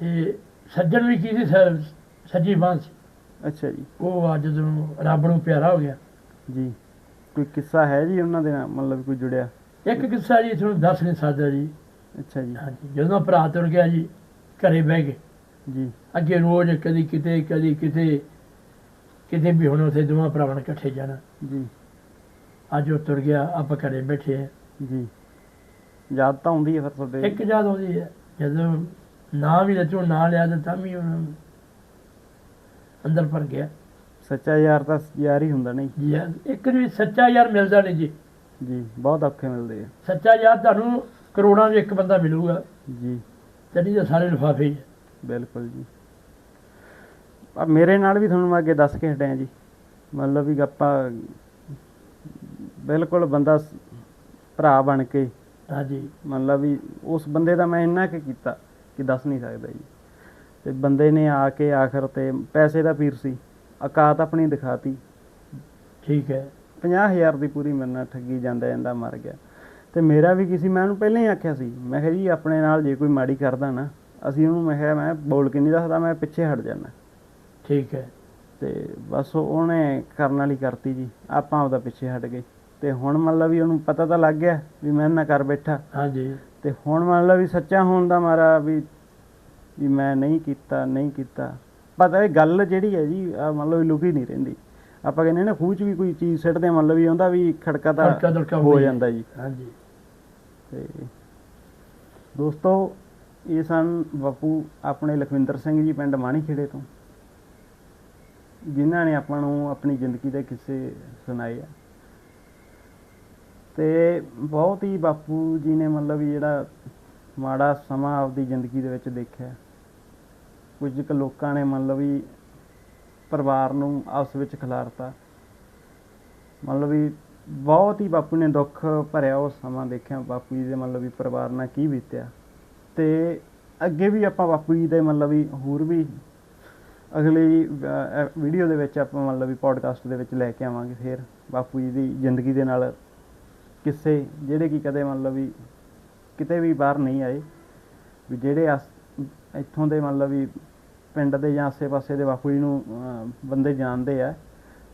ਇਹ ਸੱਜਣ ਵੀ ਕੀ ਸੀ ਸੱਜੀ ਬਾਂਹ ਸੀ ਅੱਛਾ ਜੀ। ਉਹ ਅੱਜ ਜਦੋਂ ਰੱਬ ਨੂੰ ਪਿਆਰਾ ਹੋ ਗਿਆ। ਜੀ। ਕੋਈ ਕਿੱਸਾ ਹੈ ਜੀ ਉਹਨਾਂ ਦੇ ਨਾਲ ਮਤਲਬ ਕੋਈ ਜੁੜਿਆ? ਇੱਕ ਕਿੱਸਾ ਜੀ ਤੁਹਾਨੂੰ ਦੱਸ ਨਹੀਂ ਸਕਦਾ ਜੀ। ਅੱਛਾ ਜੀ। ਹਾਂਜੀ ਜਦੋਂ ਭਰਾ ਤੁਰ ਗਿਆ ਜੀ ਘਰੇ ਬਹਿ ਗਏ। ਜੀ। ਅੱਗੇ ਰੋਜ਼ ਕਦੀ ਕਿਤੇ ਕਦੀ ਕਿਤੇ ਕਿਤੇ ਵੀ ਹੁਣ ਉੱਥੇ ਦੋਵਾਂ ਭਰਾਵਾਂ ਨੇ ਇਕੱਠੇ ਜਾਣਾ। ਜੀ। ਅੱਜ ਉਹ ਤੁਰ ਗਿਆ ਆਪਾਂ ਘਰੇ ਬੈਠੇ ਆ। ਜੀ। ਯਾਦ ਤਾਂ ਆਉਂਦੀ ਹੈ ਫਿਰ ਤੁਹਾਡੇ। ਇੱਕ ਯਾਦ ਆਉਂਦੀ ਹੈ ਜਦੋਂ ਨਾਂ ਵੀ ਲੱਚੋ ਨਾਂ ਲਿਆ ਤਾਂ ਤਾਂ ਵੀ ਅੰਦਰ ਭਰ ਗਿਆ। ਸੱਚਾ ਯਾਰ ਤਾਂ ਯਾਰ ਹੀ ਹੁੰਦਾ ਨਹੀਂ। ਜੀ ਹਾਂ, ਇੱਕ ਵੀ ਸੱਚਾ ਯਾਰ ਮਿਲਦਾ ਨਹੀਂ ਜੀ। ਜੀ ਬਹੁਤ ਔਖੇ ਮਿਲਦੇ ਆ। ਸੱਚਾ ਯਾਰ ਤੁਹਾਨੂੰ ਕਰੋੜਾਂ ਵਿੱਚ ਇੱਕ ਬੰਦਾ ਮਿਲੂਗਾ। ਜੀ। ਤੇ ਨਹੀਂ ਤਾਂ ਸਾਰੇ ਲਿਫਾਫੇ। ਬਿਲਕੁਲ ਜੀ। ਆ ਮੇਰੇ ਨਾਲ ਵੀ ਤੁਹਾਨੂੰ ਮੈਂ ਅੱਗੇ ਦੱਸ ਕੇ ਹਟਿਆ ਜੀ। ਮਤਲਬ ਵੀ ਆਪਾਂ ਬਿਲਕੁਲ ਬੰਦਾ ਭਰਾ ਬਣ ਕੇ ਹਾਂਜੀ। ਮਤਲਬ ਵੀ ਉਸ ਬੰਦੇ ਦਾ ਮੈਂ ਇੰਨਾ ਕਿ ਕੀਤਾ ਕਿ ਦੱਸ ਨਹੀਂ ਸਕਦਾ ਜੀ। ਤੇ ਬੰਦੇ ਨੇ ਆ ਕੇ ਆਖਰ ਤੇ ਪੈਸੇ ਦਾ ਪੀਰ ਸੀ ਔਕਾਤ ਆਪਣੀ ਦਿਖਾਤੀ। ਠੀਕ ਹੈ। 50000 ਦੀ ਪੂਰੀ ਮੇਰੇ ਨਾਲ ਠੱਗੀ ਜਾਂਦਾ ਜਾਂਦਾ ਮਰ ਗਿਆ। ਤੇ ਮੇਰਾ ਵੀ ਕਿਸੇ ਮੈਂ ਉਹਨੂੰ ਪਹਿਲਾਂ ਹੀ ਆਖਿਆ ਸੀ ਮੈਂ ਕਿਹਾ ਜੀ ਆਪਣੇ ਨਾਲ ਜੇ ਕੋਈ ਮਾੜੀ ਕਰਦਾ ਨਾ ਅਸੀਂ ਉਹਨੂੰ ਮੈਂ ਕਿਹਾ ਮੈਂ ਬੋਲ ਕੇ ਨਹੀਂ ਦੱਸਦਾ ਮੈਂ ਪਿੱਛੇ ਹਟ ਜਾਣਾ ਠੀਕ ਹੈ। ਤੇ ਬਸ ਉਹ- ਉਹਨੇ ਕਰਨ ਵਾਲੀ ਕਰਤੀ ਜੀ ਆਪਾਂ ਉਹਦਾ ਪਿੱਛੇ ਹਟ ਗਏ। ਤੇ ਹੁਣ ਮਤਲਬ ਵੀ ਉਹਨੂੰ ਪਤਾ ਤਾਂ ਲੱਗ ਗਿਆ ਵੀ ਮੈਂ ਨਾ ਕਰ ਬੈਠਾ। ਹਾਂਜੀ। ਤੇ ਹੁਣ ਮਤਲਬ ਵੀ ਸੱਚਾ ਹੋਣ ਦਾ ਮਾਰਾ ਵੀ ਵੀ ਮੈਂ ਨਹੀਂ ਕੀਤਾ ਨਹੀਂ ਕੀਤਾ। ਪਤਾ ਇਹ ਗੱਲ ਜਿਹੜੀ ਹੈ ਜੀ ਆਹ ਮਤਲਬ ਵੀ ਲੁਕੀ ਨਹੀਂ ਰਹਿੰਦੀ। ਆਪਾਂ ਕਹਿੰਦੇ ਨਾ ਖੂਹ 'ਚ ਵੀ ਕੋਈ ਚੀਜ਼ ਸਿੱਟਦੇ ਮਤਲਬ ਵੀ ਉਹਦਾ ਵੀ ਖੜਕਾ ਤਾਂ ਹੋ। ਜਾਂਦਾ ਜੀ। ਹਾਂਜੀ। ਤੇ ਦੋਸਤੋ ਇਹ ਸਨ ਬਾਪੂ ਆਪਣੇ ਲਖਵਿੰਦਰ ਸਿੰਘ ਜੀ ਪਿੰਡ ਮਾਣੀ ਖੇੜੇ ਤੋਂ ਜਿਨ੍ਹਾਂ ਨੇ ਆਪਾਂ ਨੂੰ ਆਪਣੀ ਜ਼ਿੰਦਗੀ ਦੇ ਕਿੱਸੇ ਸੁਣਾਏ ਆ। ਤੇ ਬਹੁਤ ਹੀ ਬਾਪੂ ਜੀ ਨੇ ਮਤਲਬ ਜਿਹੜਾ ਮਾੜਾ ਸਮਾਂ ਆਪਦੀ ਜ਼ਿੰਦਗੀ ਦੇ ਵਿੱਚ ਦੇਖਿਆ। ਕੁਝ ਕੁ ਲੋਕਾਂ ਨੇ ਮੰਨ ਲਓ ਵੀ ਪਰਿਵਾਰ ਨੂੰ ਆਪਸ ਵਿੱਚ ਖਿਲਾਰਤਾ। ਮੰਨ ਲਓ ਵੀ ਬਹੁਤ ਹੀ ਬਾਪੂ ਨੇ ਦੁੱਖ ਭਰਿਆ ਉਹ ਸਮਾਂ ਦੇਖਿਆ, ਬਾਪੂ ਜੀ ਦੇ ਮਤਲਬ ਵੀ ਪਰਿਵਾਰ ਨਾਲ ਕੀ ਬੀਤਿਆ। ਤੇ ਅੱਗੇ ਵੀ ਆਪਾਂ ਬਾਪੂ ਜੀ ਦੇ ਮਤਲਬ ਵੀ ਹੋਰ ਵੀ ਅਗਲੀ ਵੀਡੀਓ ਦੇ ਵਿੱਚ ਆਪਾਂ ਮਤਲਬ ਵੀ ਪੋਡਕਾਸਟ ਦੇ ਵਿੱਚ ਲੈ ਕੇ ਆਵਾਂਗੇ ਫੇਰ ਬਾਪੂ ਜੀ ਦੀ ਜ਼ਿੰਦਗੀ ਦੇ ਨਾਲ ਕਿੱਸੇ ਜਿਹੜੇ ਕਿ ਕਦੇ ਮਤਲਬ ਵੀ ਕਿਤੇ ਵੀ ਬਾਹਰ ਨਹੀਂ ਆਏ, ਵੀ ਜਿਹੜੇ ਆਸ- ਇੱਥੋਂ ਦੇ ਮਤਲਬ ਵੀ ਪਿੰਡ ਦੇ ਜਾਂ ਆਸੇ-ਪਾਸੇ ਦੇ ਬਾਪੂ ਜੀ ਨੂੰ ਬੰਦੇ ਜਾਣਦੇ ਆ,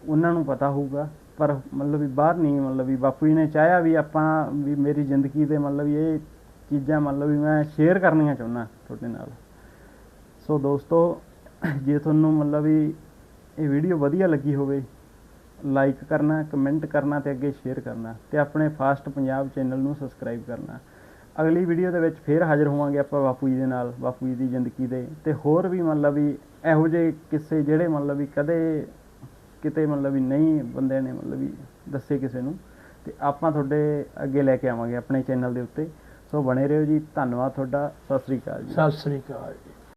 ਉਹਨਾਂ ਨੂੰ ਪਤਾ ਹੋਊਗਾ। ਪਰ ਮਤਲਬ ਵੀ ਬਾਹਰ ਨਹੀਂ ਮਤਲਬ ਵੀ ਬਾਪੂ ਜੀ ਨੇ ਚਾਹਿਆ ਵੀ ਆਪਾਂ ਵੀ ਮੇਰੀ ਜ਼ਿੰਦਗੀ ਦੇ ਮਤਲਬ ਵੀ ਇਹ ਚੀਜ਼ਾਂ ਮਤਲਬ ਵੀ ਮੈਂ ਸ਼ੇਅਰ ਕਰਨੀਆਂ ਚਾਹੁੰਦਾ ਤੁਹਾਡੇ ਨਾਲ। ਸੋ ਦੋਸਤੋ, ਜੇ ਤੁਹਾਨੂੰ ਮਤਲਬ ਵੀ ਇਹ ਵੀਡੀਓ ਵਧੀਆ ਲੱਗੀ ਹੋਵੇ ਲਾਈਕ ਕਰਨਾ ਕਮੈਂਟ ਕਰਨਾ ਤੇ ਅੱਗੇ ਸ਼ੇਅਰ ਕਰਨਾ ਤੇ ਆਪਣੇ ਫਾਸਟ ਪੰਜਾਬ ਚੈਨਲ ਨੂੰ ਸਬਸਕ੍ਰਾਈਬ ਕਰਨਾ। ਅਗਲੀ ਵੀਡੀਓ ਦੇ ਵਿੱਚ ਫੇਰ ਹਾਜ਼ਰ ਹੋਵਾਂਗੇ ਆਪਾਂ ਬਾਪੂ ਜੀ ਦੇ ਨਾਲ, ਬਾਪੂ ਜੀ ਦੀ ਜ਼ਿੰਦਗੀ ਦੇ। ਤੇ ਹੋਰ ਵੀ ਮਤਲਬ ਵੀ ਇਹੋ ਜਿਹੇ ਕਿੱਸੇ ਜਿਹੜੇ ਮਤਲਬ ਵੀ ਕਦੇ ਕਿਤੇ ਮਤਲਬ ਵੀ ਨਹੀਂ ਬੰਦੇ ਨੇ ਮਤਲਬ ਵੀ ਦੱਸੇ ਕਿਸੇ ਨੂੰ। ਤੇ ਆਪਾਂ ਤੁਹਾਡੇ ਅੱਗੇ ਲੈ ਕੇ ਆਵਾਂਗੇ ਆਪਣੇ ਚੈਨਲ ਦੇ ਉੱਤੇ। ਸੋ ਬਣੇ ਰਹੋ ਜੀ, ਧੰਨਵਾਦ ਤੁਹਾਡਾ। ਸਤਿ ਸ੍ਰੀ ਅਕਾਲ ਜੀ। ਸਤਿ ਸ੍ਰੀ ਅਕਾਲ